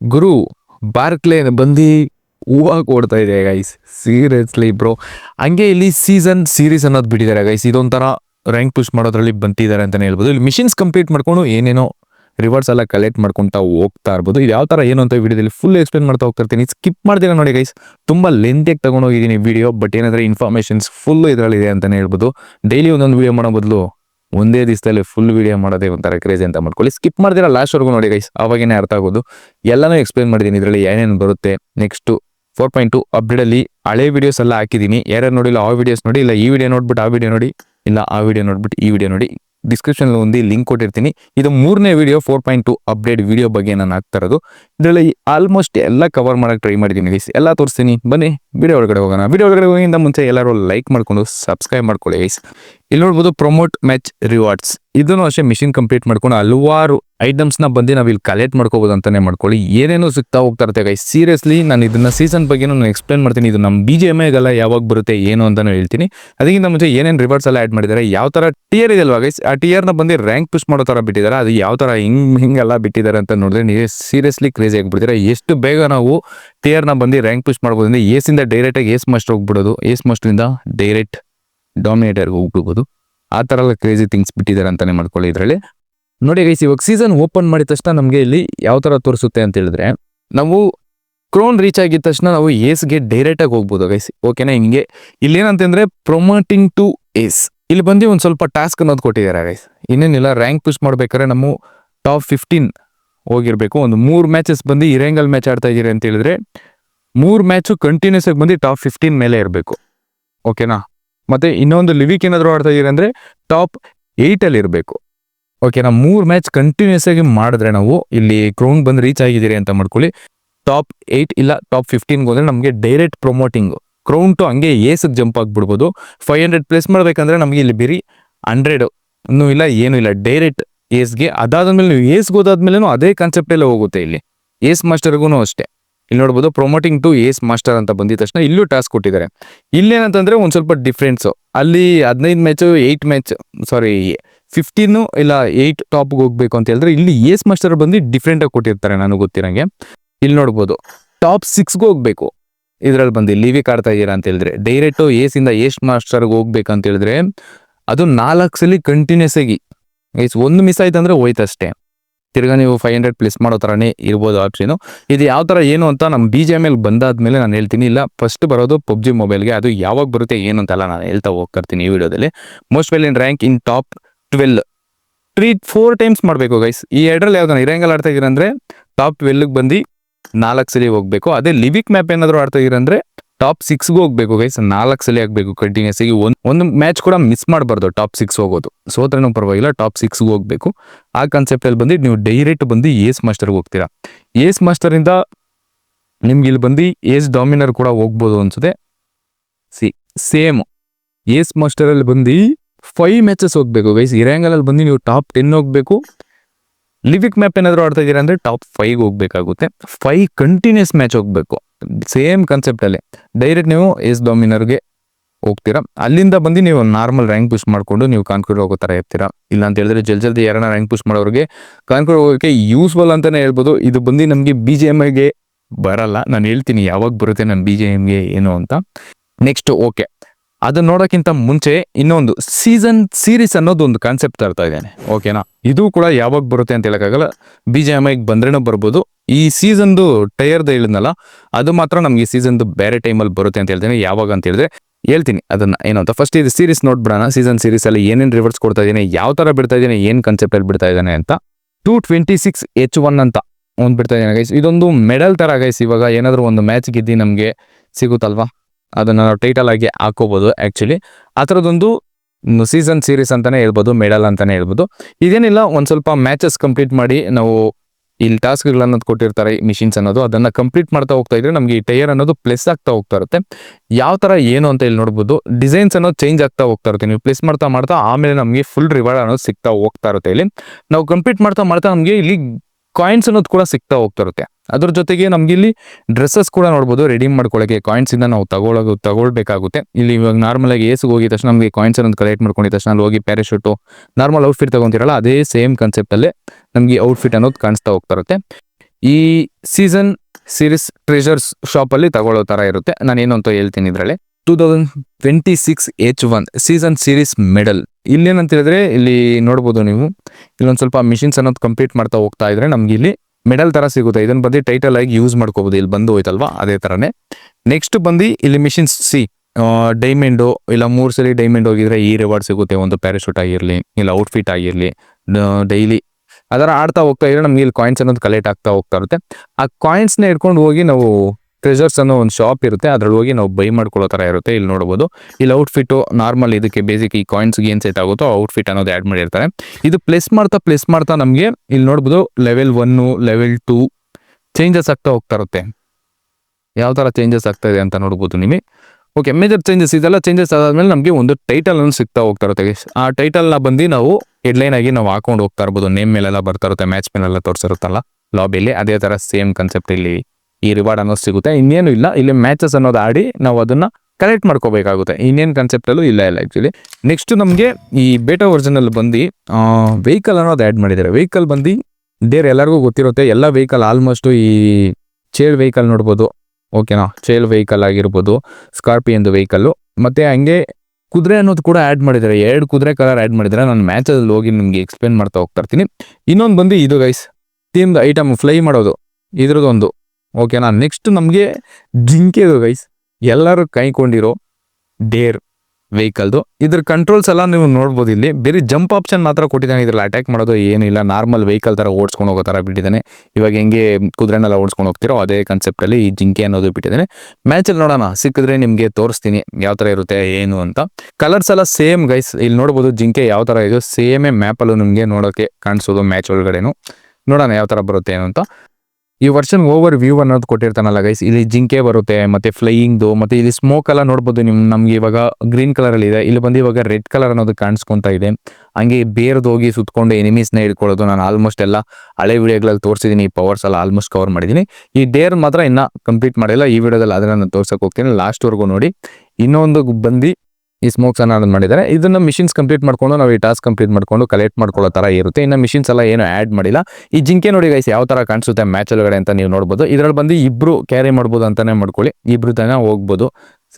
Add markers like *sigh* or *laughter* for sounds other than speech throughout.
ಗುರು ಬಾರ್ಕ್ಲೆ ಬಂದು ಹೂವು ಕೊಡ್ತಾ ಇದೆ ಗೈಸ್ ಸೀರಿಯಸ್ಲಿ ಬ್ರೋ ಹಂಗೆ ಇಲ್ಲಿ ಸೀಸನ್ ಸೀರೀಸ್ ಅನ್ನೋದು ಬಿಟ್ಟಿದ್ದಾರೆ ಗೈಸ್ ಇದೊಂಥರ ರ್ಯಾಂಕ್ ಪುಷ್ ಮಾಡೋದ್ರಲ್ಲಿ ಬಂತಿದ್ದಾರೆ ಅಂತಲೇ ಹೇಳ್ಬೋದು. ಇಲ್ಲಿ ಮಿಷಿನ್ಸ್ ಕಂಪ್ಲೀಟ್ ಮಾಡ್ಕೊಂಡು ಏನೇನೋ ರಿವಾರ್ಡ್ಸ್ ಎಲ್ಲ ಕಲೆಕ್ಟ್ ಮಾಡ್ಕೊಂತ ಹೋಗ್ತಾ ಇರ್ಬೋದು. ಇದು ಯಾವ ಥರ ಏನು ಅಂತ ವಿಡಿಯೋದಲ್ಲಿ ಫುಲ್ ಎಕ್ಸ್ಪ್ಲೇನ್ ಮಾಡ್ತಾ ಹೋಗ್ತಾ ಸ್ಕಿಪ್ ಮಾಡ್ತೀರಾ ನೋಡಿ ಗೈಸ್ ತುಂಬ ಲೆಂತಿಯಾಗಿ ತೊಗೊಂಡೋಗಿದ್ದೀನಿ ವಿಡಿಯೋ ಬಟ್ ಏನಾದರೂ ಇನ್ಫಾರ್ಮೇಷನ್ಸ್ ಫುಲ್ ಇದರಲ್ಲಿದೆ ಅಂತಲೇ ಹೇಳ್ಬೋದು. ಡೈಲಿ ಒಂದೊಂದು ವಿಡಿಯೋ ಮಾಡೋ ಬದಲು ಒಂದೇ ದಿವಸದಲ್ಲಿ ಫುಲ್ ವಿಡಿಯೋ ಮಾಡೋದೇ ಒಂಥರ ಕ್ರೇಜ್ ಅಂತ ಮಾಡ್ಕೊಳ್ಳಿ. ಸ್ಕಿಪ್ ಮಾಡ್ತೀರಾ ಲಾಸ್ಟ್ವರೆಗೂ ನೋಡಿ ಗೈಸ್ ಅವಾಗೇನೆ ಅರ್ಥ ಆಗೋದು. ಎಲ್ಲನೂ ಎಕ್ಸ್ಪ್ಲೇನ್ ಮಾಡಿದ್ದೀನಿ ಇದರಲ್ಲಿ ಏನೇನು ಬರುತ್ತೆ. ನೆಕ್ಸ್ಟ್ ಫೋರ್ ಪಾಯಿಂಟ್ ಟು ಅಪ್ಡೇಟಲ್ಲಿ ಹಳೆ ವಿಡಿಯೋಸ್ ಎಲ್ಲ ಹಾಕಿದ್ದೀನಿ ಯಾರ್ಯಾರು ನೋಡಿಲ್ಲ ಆ ವಿಡಿಯೋಸ್ ನೋಡಿ, ಇಲ್ಲ ಈ ವಿಡಿಯೋ ನೋಡ್ಬಿಟ್ಟು ಆ ವಿಡಿಯೋ ನೋಡಿ, ಇಲ್ಲ ಆ ವಿಡಿಯೋ ನೋಡ್ಬಿಟ್ಟು ಈ ವಿಡಿಯೋ ನೋಡಿ ಡಿಸ್ಕ್ರಿಪ್ಷನ್ ಒಂದು ಲಿಂಕ್ ಕೊಟ್ಟಿರ್ತೀನಿ. ಇದು ಮೂರನೇ video four point two update video ಬಗ್ಗೆ ನಾನು ಹಾಕ್ತಾ ಇರೋದು. ಇದರಲ್ಲಿ ಆಲ್ಮೋಸ್ಟ್ ಎಲ್ಲ ಕವರ್ ಮಾಡೋಕ್ಕೆ ಟ್ರೈ ಮಾಡಿದ್ದೀನಿ ಗೈಸ್ ಎಲ್ಲ ತೋರಿಸ್ತೀನಿ. ಬನ್ನಿ ವಿಡಿಯೋ ಒಳಗಡೆ ಹೋಗೋಣ. ವಿಡಿಯೋ ಒಳಗಡೆ ಹೋಗಿಂದ ಮುಂಚೆ ಎಲ್ಲರೂ ಲೈಕ್ ಮಾಡ್ಕೊಂಡು ಸಬ್ಸ್ಕ್ರೈಬ್ ಮಾಡ್ಕೊಳ್ಳಿ ಗೈಸ್ ಇಲ್ಲಿ ನೋಡ್ಬೋದು ಪ್ರಮೋಟ್ ಮ್ಯಾಚ್ ರಿವಾರ್ಡ್ಸ್ ಇದನ್ನು ಅಷ್ಟೇ ಮಿಷಿನ್ ಕಂಪ್ಲೀಟ್ ಮಾಡ್ಕೊಂಡು ಹಲವಾರು ಐಟಮ್ಸ್ನ ಬಂದು ನಾವು ಇಲ್ಲಿ ಕಲೆಕ್ಟ್ ಮಾಡ್ಕೋಬೋದು ಅಂತಾನೆ ಮಾಡ್ಕೊಳ್ಳಿ. ಏನೇನೋ ಸಿಗ್ತಾ ಹೋಗ್ತಾ ಇರುತ್ತೆ ಗೈಸ್ ಸೀರಿಯಸ್ಲಿ ನಾನು ಇದನ್ನ ಸೀಸನ್ ಬಗ್ಗೆ ನಾನು ಎಕ್ಸ್ಪ್ಲೇನ್ ಮಾಡ್ತೀನಿ. ಇದು ನಮ್ಮ ಬಿ ಜಿ ಎಂ ಎಗೆಲ್ಲ ಯಾವಾಗ ಬರುತ್ತೆ, ಏನು ಅಂತಲೂ ಹೇಳ್ತೀನಿ. ಅದಕ್ಕಿಂತ ಮುಂಚೆ ಏನೇನು ರಿವಾರ್ಡ್ಸ್ ಎಲ್ಲ ಆ್ಯಡ್ ಮಾಡಿದ್ದಾರೆ ಯಾವ ಥರ ಟಿಯರ್ ಇದೆ ಅಲ್ವಾ ಗೈಸ್ ಆ ಟಿಯರ್ನ ಬಂದು ರ್ಯಾಂಕ್ ಪುಷ್ ಮಾಡೋ ಥರ ಬಿಟ್ಟಿದ್ದಾರೆ ಅದು ಯಾವ ಥರ ಹಿಂಗೆ ಹಿಂಗೆಲ್ಲ ಬಿಟ್ಟಿದ್ದಾರೆ ಅಂತ ನೋಡಿದ್ರೆ ನೀವು ಸೀರಿಯಸ್ಲಿ ಕ್ರೇಜಿ ಆಗಿಬಿಡ್ತೀರಾ. ಎಷ್ಟು ಬೇಗ ನಾವು ಟಿಯರ್ನ ಬಂದು ರ್ಯಾಂಕ್ ಪುಷ್ ಮಾಡ್ಬೋದು ಅಂದರೆ ಏಸಿಂದ ಡೈರೆಕ್ಟಾಗಿ ಏಸ್ ಮಸ್ಟ್ ಹೋಗ್ಬಿಡೋದು. ಏಸ್ ಇಂದ ಡೈರೆಕ್ಟ್ ಡಾಮಿನೇಟರ್ಗೆ ಹೋಗ್ಬಿಡ್ಬೋದು. ಆ ಥರ ಎಲ್ಲ ಕ್ರೇಜಿ ಥಿಂಗ್ಸ್ ಬಿಟ್ಟಿದ್ದಾರೆ ಅಂತಲೇ ಮಾಡ್ಕೊಳ್ಳಿ ಇದರಲ್ಲಿ. ನೋಡಿ ಗೈಸ್ ಇವಾಗ ಸೀಸನ್ ಓಪನ್ ಮಾಡಿದ ತಕ್ಷಣ ನಮಗೆ ಇಲ್ಲಿ ಯಾವ ಥರ ತೋರಿಸುತ್ತೆ ಅಂತ ಹೇಳಿದ್ರೆ, ನಾವು ಕ್ರೋನ್ ರೀಚ್ ಆಗಿದ ತಕ್ಷಣ ನಾವು ಏಸ್ಗೆ ಡೈರೆಕ್ಟಾಗಿ ಹೋಗ್ಬೋದು ಗೈಸ್ ಓಕೆನಾ ಹಿಂಗೆ. ಇಲ್ಲಿ ಏನಂತಂದ್ರೆ ಪ್ರೊಮೋಟಿಂಗ್ ಟು ಏಸ್ ಇಲ್ಲಿ ಬಂದು ಒಂದು ಸ್ವಲ್ಪ ಟಾಸ್ಕ್ ಅನ್ನೋದು ಕೊಟ್ಟಿದ್ದಾರೆ ಗೈಸ್ ಇನ್ನೇನಿಲ್ಲ ರ್ಯಾಂಕ್ ಪುಷ್ ಮಾಡ್ಬೇಕಾದ್ರೆ ನಮ್ಮ ಟಾಪ್ ಫಿಫ್ಟೀನ್ ಹೋಗಿರಬೇಕು. ಒಂದು ಮೂರು ಮ್ಯಾಚಸ್ ಬಂದು ಇರೇಂಗಲ್ ಮ್ಯಾಚ್ ಆಡ್ತಾ ಇದ್ದೀರಿ ಅಂತ ಹೇಳಿದ್ರೆ, ಮೂರು ಮ್ಯಾಚು ಕಂಟಿನ್ಯೂಸ್ ಆಗಿ ಬಂದು ಟಾಪ್ ಫಿಫ್ಟೀನ್ ಮೇಲೆ ಇರಬೇಕು. ಓಕೆನಾ ಮತ್ತೆ ಇನ್ನೊಂದು ಲಿವಿಕ್ ಏನಾದರೂ ಆಡ್ತಾ ಇದ್ದೀರಿ ಅಂದ್ರೆ ಟಾಪ್ ಏಯ್ಟಲ್ಲಿ ಇರಬೇಕು. ಓಕೆ ನಾವು ಮೂರು ಮ್ಯಾಚ್ ಕಂಟಿನ್ಯೂಸ್ ಆಗಿ ಮಾಡಿದ್ರೆ ನಾವು ಇಲ್ಲಿ ಕ್ರೌನ್ ಬಂದು ರೀಚ್ ಆಗಿದ್ದೀರಿ ಅಂತ ಮಾಡ್ಕೊಳ್ಳಿ. ಟಾಪ್ ಏಯ್ಟ್ ಇಲ್ಲ ಟಾಪ್ ಫಿಫ್ಟೀನ್ಗೆ ಹೋದ್ರೆ ನಮಗೆ ಡೈರೆಕ್ಟ್ ಪ್ರೊಮೋಟಿಂಗು ಕ್ರೌನ್ ಟು ಹಂಗೆ ಏಸಕ್ಕೆ ಜಂಪ್ ಆಗ್ಬಿಡ್ಬೋದು. ಫೈವ್ ಹಂಡ್ರೆಡ್ ಪ್ಲೇಸ್ ಮಾಡಬೇಕಂದ್ರೆ ನಮಗೆ ಇಲ್ಲಿ ಬೇರೆ ಹಂಡ್ರೆಡ್ ಇನ್ನೂ ಇಲ್ಲ, ಏನೂ ಇಲ್ಲ. ಡೈರೆಕ್ಟ್ ಏಸ್ಗೆ ಅದಾದ್ಮೇಲೆ ನೀವು ಏಸ್ಗೆ ಹೋದಾದ್ಮೇಲೆ ಅದೇ ಕಾನ್ಸೆಪ್ಟಲ್ಲೇ ಹೋಗುತ್ತೆ ಇಲ್ಲಿ. ಏಸ್ ಮಾಸ್ಟರ್ಗೂ ಅಷ್ಟೇ. ಇಲ್ಲಿ ನೋಡ್ಬೋದು ಪ್ರೊಮೋಟಿಂಗ್ ಟು ಏಸ್ ಮಾಸ್ಟರ್ ಅಂತ ಬಂದಿದ ತಕ್ಷಣ ಇಲ್ಲೂ ಟಾಸ್ಕ್ ಕೊಟ್ಟಿದ್ದಾರೆ. ಇಲ್ಲೇನಂತಂದ್ರೆ ಒಂದು ಸ್ವಲ್ಪ ಡಿಫ್ರೆನ್ಸು ಅಲ್ಲಿ ಹದಿನೈದು match eight match sorry fifteen ಇಲ್ಲ ಏಯ್ಟ್ ಟಾಪ್ಗೆ ಹೋಗ್ಬೇಕು ಅಂತ ಹೇಳಿದ್ರೆ ಇಲ್ಲಿ ಏಸ್ ಮಾಸ್ಟರ್ ಬಂದು ಡಿಫ್ರೆಂಟಾಗಿ ಕೊಟ್ಟಿರ್ತಾರೆ ನನಗೆ ಗೊತ್ತಿರಂಗೆ. ಇಲ್ಲಿ ನೋಡ್ಬೋದು ಟಾಪ್ ಸಿಕ್ಸ್ಗೆ ಹೋಗ್ಬೇಕು. ಇದ್ರಲ್ಲಿ ಬಂದು ಲೀವಿ ಆಡ್ತಾ ಇದ್ದೀರಾ ಅಂತ ಹೇಳಿದ್ರೆ ಡೈರೆಕ್ಟು ಏಸಿಂದ ಏಸ್ ಮಾಸ್ಟರ್ಗೆ ಹೋಗ್ಬೇಕು ಅಂತ ಹೇಳಿದ್ರೆ ಅದು ನಾಲ್ಕು ಸಲ ಕಂಟಿನ್ಯೂಸ್ ಆಗಿ ಒಂದು ಮಿಸ್ ಆಯ್ತು ಅಂದ್ರೆ ಹೋಯ್ತಷ್ಟೇ. ತಿರ್ಗಾ ನೀವು ಫೈವ್ ಹಂಡ್ರೆಡ್ ಪ್ಲಸ್ ಮಾಡೋ ಥರನೇ ಇರ್ಬೋದು ಆಪ್ಷನು ಇದು ಯಾವ ಥರ ಏನು ಅಂತ ನಮ್ಮ ಬಿ ಜಿ ಎಂ ಎಲ್ ಬಂದಾದ್ಮೇಲೆ ನಾನು ಹೇಳ್ತೀನಿ. ಇಲ್ಲ ಫಸ್ಟ್ ಬರೋದು ಪಬ್ಜಿ ಮೊಬೈಲ್ಗೆ ಅದು ಯಾವಾಗ ಬರುತ್ತೆ, ಏನು ಅಂತೆಲ್ಲ ನಾನು ಹೇಳ್ತಾ ಹೋಗ್ತಿರ್ತೀನಿ ಈ ವಿಡಿಯೋದಲ್ಲಿ. Most well in rank in top twelve three four times ಮಾಡಬೇಕು ಗೈಸ್ ಈ ಎರಡರಲ್ಲಿ ಯಾವ್ದಾನ ಇರಂಗಲ್ ಆಡ್ತಾ ಇದ್ದೀರಂದ್ರೆ ಟಾಪ್ ಟ್ವೆಲ್ಗೆ ಬಂದು ನಾಲ್ಕು ಸರಿ ಹೋಗಬೇಕು. ಅದೇ ಲಿವಿಕ್ ಮ್ಯಾಪ್ ಏನಾದರೂ ಆಡ್ತಾ ಇದೀರಂದ್ರೆ ಟಾಪ್ ಸಿಕ್ಸ್ಗೂ ಹೋಗ್ಬೇಕು ಗೈಸ್ ನಾಲ್ಕು ಸಲ ಆಗಬೇಕು ಕಂಟಿನ್ಯೂಸ್ ಆಗಿ. ಒಂದು ಒಂದು ಮ್ಯಾಚ್ ಕೂಡ ಮಿಸ್ ಮಾಡಬಾರ್ದು ಟಾಪ್ ಸಿಕ್ಸ್ ಹೋಗೋದು. ಸೋತ್ರನೂ ಪರವಾಗಿಲ್ಲ ಟಾಪ್ ಸಿಕ್ಸ್ಗೆ ಹೋಗ್ಬೇಕು. ಆ ಕಾನ್ಸೆಪ್ಟಲ್ಲಿ ಬಂದು ನೀವು ಡೈರೆಕ್ಟ್ ಬಂದು ಏಸ್ ಮಾಸ್ಟರ್ಗೆ ಹೋಗ್ತೀರಾ. ಏಸ್ ಮಾಸ್ಟರಿಂದ ನಿಮ್ಗೆ ಇಲ್ಲಿ ಬಂದು ಏಸ್ ಡಾಮಿನರ್ ಕೂಡ ಹೋಗ್ಬೋದು ಅನ್ಸುತ್ತೆ. ಸಿ ಸೇಮ್ ಏಸ್ ಮಾಸ್ಟರಲ್ಲಿ ಬಂದು ಫೈವ್ ಮ್ಯಾಚಸ್ ಹೋಗ್ಬೇಕು ಗೈಸ್ ಇರಂಗಲಲ್ಲಿ ಬಂದು ನೀವು ಟಾಪ್ ಟೆನ್ ಹೋಗ್ಬೇಕು. ಲಿವಿಕ್ ಮ್ಯಾಪ್ ಏನಾದರೂ ಆಡ್ತಾ ಇದ್ದೀರಾ ಅಂದ್ರೆ ಟಾಪ್ ಫೈವ್ ಹೋಗ್ಬೇಕಾಗುತ್ತೆ. ಫೈವ್ ಕಂಟಿನ್ಯೂಸ್ ಮ್ಯಾಚ್ ಹೋಗ್ಬೇಕು. ಸೇಮ್ ಕನ್ಸೆಪ್ಟಲ್ಲಿ ಡೈರೆಕ್ಟ್ ನೀವು ಎಸ್ ಡೊಮಿನರ್ಗೆ ಹೋಗ್ತೀರಾ. ಅಲ್ಲಿಂದ ಬಂದು ನೀವು ನಾರ್ಮಲ್ ರ್ಯಾಂಕ್ ಪುಷ್ ಮಾಡ್ಕೊಂಡು ನೀವು ಕಾನ್ಕ್ರೀಟ್ ಹೋಗೋ ಥರ ಇರ್ತೀರಾ. ಇಲ್ಲ ಅಂತ ಹೇಳಿದ್ರೆ ಜಲ್ ಜಲ್ದಿ ಯಾರನ್ನ ರ್ಯಾಂಕ್ ಪುಷ್ ಮಾಡೋರಿಗೆ ಕಾನ್ಕ್ರೀಟ್ ಹೋಗೋಕ್ಕೆ ಯೂಸ್ಫುಲ್ ಅಂತಾನೆ ಹೇಳ್ಬೋದು. ಇದು ಬಂದು ನಮಗೆ ಬಿ ಜಿ ಎಂ ಐಗೆ ಬರಲ್ಲ. ನಾನು ಹೇಳ್ತೀನಿ ಯಾವಾಗ ಬರುತ್ತೆ ನನ್ನ ಬಿ ಜಿ ಎಮ್ಗೆ ಏನು ಅಂತ. ನೆಕ್ಸ್ಟ್ ಓಕೆ ಅದನ್ನ ನೋಡೋಕ್ಕಿಂತ ಮುಂಚೆ ಇನ್ನೊಂದು ಸೀಸನ್ ಸೀರೀಸ್ ಅನ್ನೋದು ಒಂದು ಕಾನ್ಸೆಪ್ಟ್ ತರ್ತಾ ಇದ್ದೇನೆ. ಓಕೆನಾ ಇದು ಕೂಡ ಯಾವಾಗ ಬರುತ್ತೆ ಅಂತ ಹೇಳಕ್ಕಾಗಲ್ಲ. ಬಿ ಜೆ ಎಂ ಐಗೆ ಬಂದ್ರೇನೋ ಬರ್ಬೋದು. ಈ ಸೀಸನ್ದು ಟೈರ್ದು ಹೇಳಿದ್ನಲ್ಲ, ಅದು ಮಾತ್ರ ನಮಗೆ ಸೀಸನ್ದು ಬೇರೆ ಟೈಮಲ್ಲಿ ಬರುತ್ತೆ ಅಂತ ಹೇಳ್ತೇನೆ. ಯಾವಾಗ ಅಂತ ಹೇಳಿದ್ರೆ ಹೇಳ್ತೀನಿ. ಅದನ್ನ ಏನು ಅಂತ. ಫಸ್ಟ್ ಇದು ಸೀರೀಸ್ ನೋಡ್ಬಿಡೋಣ ಸೀಸನ್ ಸೀರೀಸ್ ಅಲ್ಲಿ ಏನೇನು ರಿವರ್ಸ್ ಕೊಡ್ತಾ ಇದ್ದೀನಿ, ಯಾವ ತರ ಬಿಡ್ತಾ ಇದ್ದೀನಿ, ಏನು ಕಾನ್ಸೆಪ್ಟ್ ಅಲ್ಲಿ ಬಿಡ್ತಾ ಇದ್ದಾನೆ ಅಂತ. Two twenty six H one ಅಂತ ಒಂದು ಬಿಡ್ತಾ ಇದ್ದಾನೆ ಗೈಸ್ ಇದೊಂದು ಮೆಡಲ್ ತರ ಗೈಸ್ ಇವಾಗ ಏನಾದರೂ ಒಂದು ಮ್ಯಾಚ್ ಗೆದ್ದು ನಮಗೆ ಸಿಗುತ್ತಲ್ವಾ? ಅದನ್ನ ನಾವು ಟೈಟಲ್ ಆಗಿ ಹಾಕೋಬಹುದು ಆ್ಯಕ್ಚುಲಿ ಆ ಥರದೊಂದು ಸೀಸನ್ ಸೀರೀಸ್ ಅಂತಲೇ ಹೇಳ್ಬೋದು ಮೆಡಲ್ ಅಂತಲೇ ಹೇಳ್ಬೋದು. ಇದೇನಿಲ್ಲ, ಒಂದು ಸ್ವಲ್ಪ ಮ್ಯಾಚಸ್ ಕಂಪ್ಲೀಟ್ ಮಾಡಿ ನಾವು ಇಲ್ಲಿ ಟಾಸ್ಕ್ಗಳು ಅನ್ನೋದು ಕೊಟ್ಟಿರ್ತಾರೆ ಮಿಷಿನ್ಸ್ ಅನ್ನೋದು, ಅದನ್ನು ಕಂಪ್ಲೀಟ್ ಮಾಡ್ತಾ ಹೋಗ್ತಾ ಇದ್ರೆ ನಮಗೆ ಈ ಟೈರ್ ಅನ್ನೋದು ಪ್ಲಸ್ ಆಗ್ತಾ ಹೋಗ್ತಾ ಇರುತ್ತೆ. ಯಾವ ಥರ ಏನು ಅಂತ ಇಲ್ಲಿ ನೋಡ್ಬೋದು. ಡಿಸೈನ್ಸ್ ಅನ್ನೋದು ಚೇಂಜ್ ಆಗ್ತಾ ಹೋಗ್ತಾ ಇರುತ್ತೆ. ನೀವು ಪ್ಲೇಸ್ ಮಾಡ್ತಾ ಮಾಡ್ತಾ ಆಮೇಲೆ ನಮಗೆ ಫುಲ್ ರಿವಾರ್ಡ್ ಅನ್ನೋದು ಸಿಗ್ತಾ ಹೋಗ್ತಾ ಇರುತ್ತೆ ಇಲ್ಲಿ. ನಾವು ಕಂಪ್ಲೀಟ್ ಮಾಡ್ತಾ ಮಾಡ್ತಾ ನಮಗೆ ಇಲ್ಲಿ ಕಾಯಿನ್ಸ್ ಅನ್ನೋದು ಕೂಡ ಸಿಗ್ತಾ ಹೋಗ್ತಾ ಇರುತ್ತೆ. ಅದ್ರ ಜೊತೆಗೆ ನಮ್ಗೆ ಇಲ್ಲಿ ಡ್ರೆಸ್ಸಸ್ ಕೂಡ ನೋಡ್ಬೋದು. ರೆಡಿ ಮಾಡ್ಕೊಳ್ಳೋಕೆ ಕಾಯಿನ್ಸ್ ಇಂದ ನಾವು ತಗೊಳ್ಳೋದು ತಗೊಳ್ಬೇಕಾಗುತ್ತೆ. ಇಲ್ಲಿ ಇವಾಗ ನಾರ್ಮಲ್ ಆಗಿ ಏಸ್ಗೆ ಹೋಗಿದ ತಕ್ಷಣ ನಮಗೆ ಕಾಯಿನ್ಸ್ ಅನ್ನೋದು ಕಲೆಕ್ಟ್ ಮಾಡ್ಕೊಂಡಿದ ತಕ್ಷಣ ಅಲ್ಲಿ ಹೋಗಿ ಪ್ಯಾರಾಶೂಟು ನಾರ್ಮಲ್ ಔಟ್ಫಿಟ್ ತಗೊಂತಿರಲ್ಲ, ಅದೇ ಸೇಮ್ ಕಾನ್ಸೆಪ್ಟ್ ಅಲ್ಲೇ ನಮಗೆ ಔಟ್ಫಿಟ್ ಅನ್ನೋದು ಕಾಣಿಸ್ತಾ ಹೋಗ್ತಾ ಇರುತ್ತೆ. ಈ ಸೀಸನ್ ಸೀರೀಸ್ ಟ್ರೆಷರ್ಸ್ ಶಾಪಲ್ಲಿ ತಗೊಳ್ಳೋ ಥರ ಇರುತ್ತೆ. ನಾನು ಏನು ಅಂತ ಹೇಳ್ತೀನಿ ಇದರಲ್ಲಿ. Two thousand twenty six H one season series medal ಇಲ್ಲೇನಂತ ಹೇಳಿದ್ರೆ ಇಲ್ಲಿ ನೋಡ್ಬೋದು ನೀವು. ಇಲ್ಲೊಂದು ಸ್ವಲ್ಪ ಮಿಷಿನ್ಸ್ ಅನ್ನೋದು ಕಂಪ್ಲೀಟ್ ಮಾಡ್ತಾ ಹೋಗ್ತಾ ಇದ್ರೆ ನಮ್ಗೆ ಇಲ್ಲಿ ಮೆಡಲ್ ತರ ಸಿಗುತ್ತೆ. ಇದನ್ನ ಬಂದು ಟೈಟಲ್ ಆಗಿ ಯೂಸ್ ಮಾಡ್ಕೋಬಹುದು ಇಲ್ಲಿ ಬಂದು ಹೋಯ್ತಲ್ವಾ? ಅದೇ ತರನೇ. ನೆಕ್ಸ್ಟ್ ಬಂದು ಇಲ್ಲಿ ಮಿಷಿನ್ಸ್ ಸಿ ಡೈಮಂಡು ಇಲ್ಲ ಮೂರು ಸರಿ ಡೈಮಂಡ್ ಹೋಗಿದ್ರೆ ಈ ರಿವಾರ್ಡ್ ಸಿಗುತ್ತೆ. ಒಂದು ಪ್ಯಾರಾಶೂಟ್ ಆಗಿರಲಿ, ಇಲ್ಲ ಔಟ್ಫಿಟ್ ಆಗಿರಲಿ ಡೈಲಿ ಅದರ ಆಡ್ತಾ ಹೋಗ್ತಾ ಇದ್ರೆ ನಮ್ಗೆ ಇಲ್ಲಿ ಕಾಯಿನ್ಸ್ ಅನ್ನೋದು ಕಲೆಕ್ಟ್ ಆಗ್ತಾ ಹೋಗ್ತಾ ಇರುತ್ತೆ. ಆ ಕಾಯಿನ್ಸ್ನ ಹಿಡ್ಕೊಂಡು ಹೋಗಿ ನಾವು ಟ್ರೆಜರ್ಸ್ ಅನ್ನೋ ಒಂದು ಶಾಪ್ ಇರುತ್ತೆ ಅದ್ರಲ್ಲಿ ಹೋಗಿ ನಾವು ಬೈ ಮಾಡ್ಕೊಳ್ಳೋ ಥರ ಇರುತ್ತೆ ಇಲ್ಲಿ ನೋಡಬಹುದು ಇಲ್ಲಿ ಔಟ್ಫಿಟ್ಟು ನಾರ್ಮಲ್ ಇದಕ್ಕೆ ಬೇಸಿಕ್ ಈ ಕಾಯಿನ್ಸ್ ಏನು ಸೆಟ್ ಆಗುತ್ತೋ ಔಟ್ಫಿಟ್ ಅನ್ನೋದು ಆ್ಯಡ್ ಮಾಡಿರ್ತಾರೆ. ಇದು ಪ್ಲೇಸ್ ಮಾಡ್ತಾ ಪ್ಲೇಸ್ ಮಾಡ್ತಾ ನಮಗೆ ಇಲ್ಲಿ ನೋಡ್ಬೋದು level one level two changes ಆಗ್ತಾ ಹೋಗ್ತಾ ಇರುತ್ತೆ. ಯಾವ ಥರ ಚೇಂಜಸ್ ಆಗ್ತಾ ಇದೆ ಅಂತ ನೋಡ್ಬೋದು ನಿಮಗೆ ಓಕೆ ಮೇಜರ್ ಚೇಂಜಸ್ ಇದೆಲ್ಲ ಚೇಂಜಸ್ ಆದಮೇಲೆ ನಮಗೆ ಒಂದು ಟೈಟಲ್ ಅನ್ನು ಸಿಗ್ತಾ ಹೋಗ್ತಾ ಇರುತ್ತೆ. ಆ ಟೈಟಲ್ನ ಬಂದು ನಾವು ಹೆಡ್ಲೈನ್ ಆಗಿ ನಾವು ಹಾಕೊಂಡು ಹೋಗ್ತಾ ಇರ್ಬೋದು. ನೇಮ್ ಮೇಲೆಲ್ಲ ಬರ್ತಾ ಇರುತ್ತೆ ಮ್ಯಾಚ್ ಮೇಲೆಲ್ಲ ತೋರಿಸಿರುತ್ತಲ್ಲ ಲಾಬಿಲಿ ಅದೇ ಥರ ಸೇಮ್ ಕನ್ಸೆಪ್ಟ್ ಇಲ್ಲಿ ಈ ರಿವಾರ್ಡ್ ಅನ್ನೋದು ಸಿಗುತ್ತೆ. ಇನ್ನೇನು ಇಲ್ಲ. ಇಲ್ಲಿ ಮ್ಯಾಚಸ್ ಅನ್ನೋದು ಆಡಿ ನಾವು ಅದನ್ನ ಕಲೆಕ್ಟ್ ಮಾಡ್ಕೋಬೇಕಾಗುತ್ತೆ. ಇನ್ನೇನು ಕಾನ್ಸೆಪ್ಟಲ್ಲೂ ಇಲ್ಲ ಇಲ್ಲ ಆ್ಯಕ್ಚುಲಿ ನೆಕ್ಸ್ಟ್ ನಮಗೆ ಈ ಬೇಟಾ ವರ್ಜನಲ್ಲಿ ಬಂದು ವೆಹಿಕಲ್ ಅನ್ನೋದು ಆ್ಯಡ್ ಮಾಡಿದ್ದಾರೆ. ವೆಹಿಕಲ್ ಬಂದು ಬೇರೆ ಎಲ್ಲರಿಗೂ ಗೊತ್ತಿರುತ್ತೆ. ಎಲ್ಲ ವೆಹಿಕಲ್ ಆಲ್ಮೋಸ್ಟು ಈ ಚೇಲ್ ವೆಹಿಕಲ್ ನೋಡ್ಬೋದು. ಓಕೆನಾ ಚೇಲ್ ವೆಹಿಕಲ್ ಆಗಿರ್ಬೋದು. ಸ್ಕಾರ್ಪಿಯನ್ದು ವೆಹಿಕಲ್ಲು ಮತ್ತು ಹಂಗೆ ಕುದುರೆ ಅನ್ನೋದು ಕೂಡ ಆ್ಯಡ್ ಮಾಡಿದ್ದಾರೆ. ಎರಡು ಕುದುರೆ ಕಲರ್ ಆ್ಯಡ್ ಮಾಡಿದ್ದಾರೆ. ನಾನು ಮ್ಯಾಚಲ್ಲಿ ಹೋಗಿ ನಿಮಗೆ ಎಕ್ಸ್ಪ್ಲೇನ್ ಮಾಡ್ತಾ ಹೋಗ್ತಾ ಇರ್ತೀನಿ. ಇನ್ನೊಂದು ಬಂದು ಇದು ಗೈಸ್ ತಿಂದು ಐಟಮ್ ಫ್ಲೈ ಮಾಡೋದು. ಇದ್ರದ್ದೊಂದು. ಓಕೆನಾ ನೆಕ್ಸ್ಟ್ ನಮಗೆ ಜಿಂಕೆದು ಗೈಸ್ ಎಲ್ಲರೂ ಕೈಕೊಂಡಿರೋ ಡೇರ್ ವೆಹಿಕಲ್ದು ಇದ್ರ ಕಂಟ್ರೋಲ್ಸ್ ಎಲ್ಲ ನೀವು ನೋಡ್ಬೋದು ಇಲ್ಲಿ. ಬೇರೆ ಜಂಪ್ ಆಪ್ಷನ್ ಮಾತ್ರ ಕೊಟ್ಟಿದ್ದಾನೆ. ಇದ್ರಲ್ಲಿ ಅಟ್ಯಾಕ್ ಮಾಡೋದು ಏನಿಲ್ಲ ನಾರ್ಮಲ್ ವೆಹಿಕಲ್ ಥರ ಓಡಿಸ್ಕೊಂಡು ಹೋಗೋ ಥರ ಬಿಟ್ಟಿದ್ದಾನೆ. ಇವಾಗ ಹೆಂಗೆ ಕುದುರೆನೆಲ್ಲ ಓಡಿಸ್ಕೊಂಡು ಹೋಗ್ತಿರೋ ಅದೇ ಕಾನ್ಸೆಪ್ಟಲ್ಲಿ ಈ ಜಿಂಕೆ ಅನ್ನೋದು ಬಿಟ್ಟಿದ್ದಾನೆ. ಮ್ಯಾಚಲ್ಲಿ ನೋಡೋಣ. ಸಿಕ್ಕಿದ್ರೆ ನಿಮಗೆ ತೋರಿಸ್ತೀನಿ ಯಾವ ಥರ ಇರುತ್ತೆ, ಏನು ಅಂತ. ಕಲರ್ಸ್ ಎಲ್ಲ ಸೇಮ್ ಗೈಸ್ ಇಲ್ಲಿ ನೋಡ್ಬೋದು ಜಿಂಕೆ ಯಾವ ಥರ ಇದು. ಸೇಮೇ ಮ್ಯಾಪಲ್ಲೂ ನಿಮಗೆ ನೋಡೋಕ್ಕೆ ಕಾಣಿಸೋದು ಮ್ಯಾಚ್ ಒಳಗಡೆನು. ನೋಡೋಣ ಯಾವ ಥರ ಬರುತ್ತೆ, ಏನು ಅಂತ. ಈ ವರ್ಷನ್ ಓವರ್ ವ್ಯೂ ಅನ್ನೋದು ಕೊಟ್ಟಿರ್ತಾನಲ್ಲ ಗೈಸ್ ಇಲ್ಲಿ ಜಿಂಕೆ ಬರುತ್ತೆ, ಮತ್ತೆ ಫ್ಲೈಯಿಂಗ್ದು ಮತ್ತೆ ಇಲ್ಲಿ ಸ್ಮೋಕ್ ಎಲ್ಲ ನೋಡ್ಬೋದು ನಿಮ್, ನಮ್ಗೆ ಇವಾಗ ಗ್ರೀನ್ ಕಲರ್ ಅಲ್ಲಿ ಇದೆ. ಇಲ್ಲಿ ಬಂದು ಇವಾಗ ರೆಡ್ ಕಲರ್ ಅನ್ನೋದು ಕಾಣಿಸ್ಕೊಂತ ಇದೆ. ಹಂಗೆ ಬೇರ್ದು ಹೋಗಿ ಸುತ್ಕೊಂಡು ಎನಿಮೀಸ್ನ ಹಿಡ್ಕೊಳ್ಳೋದು ನಾನು ಆಲ್ಮೋಸ್ಟ್ ಎಲ್ಲ ಹಳೆ ವಿಡಿಯೋಗಳಲ್ಲಿ ತೋರಿಸಿದ್ದೀನಿ ಈ ಪವರ್ಸ್ ಎಲ್ಲ ಆಲ್ಮೋಸ್ಟ್ ಕವರ್ ಮಾಡಿದ್ದೀನಿ ಈ ಡೇರ್ ಮಾತ್ರ ಇನ್ನ ಕಂಪ್ಲೀಟ್ ಮಾಡಿಲ್ಲ. ಈ ವಿಡಿಯೋದಲ್ಲಿ ಅದನ್ನ ನಾನು ತೋರ್ಸಕ್ ಹೋಗ್ತೀನಿ. ಲಾಸ್ಟ್ ವರೆಗೂ ನೋಡಿ. ಇನ್ನೊಂದು ಬಂದು ಈ ಸ್ಮೋಕ್ಸ್ ಅನ್ನ ಅದನ್ನ ಮಾಡಿದ್ದಾರೆ. ಇದನ್ನ ಮಿಷಿನ್ಸ್ ಕಂಪ್ಲೀಟ್ ಮಾಡ್ಕೊಂಡು ನಾವು ಈ ಟಾಸ್ಕ್ ಕಂಪ್ಲೀಟ್ ಮಾಡ್ಕೊಂಡು ಕಲೆಕ್ಟ್ ಮಾಡ್ಕೊಳ್ಳೋ ತರ ಇರುತ್ತೆ. ಇನ್ನು ಮಿಷಿನ್ಸ್ ಎಲ್ಲ ಏನು ಆ್ಯಡ್ ಮಾಡಿಲ್ಲ. ಈ ಜಿಂಕೆ ನೋಡಿ ಗೈಸ್ ಯಾವ ತರ ಕಾಣಿಸುತ್ತೆ ಮ್ಯಾಚ್ ಒಳಗಡೆ ಅಂತ ನೀವು ನೋಡ್ಬೋದು. ಇದ್ರಲ್ಲಿ ಬಂದು ಇಬ್ರು ಕ್ಯಾರಿ ಮಾಡ್ಬೋದು ಅಂತಾನೆ ಮಾಡ್ಕೊಳ್ಳಿ. ಇಬ್ರು ತನ ಹೋಗ್ಬೋದು.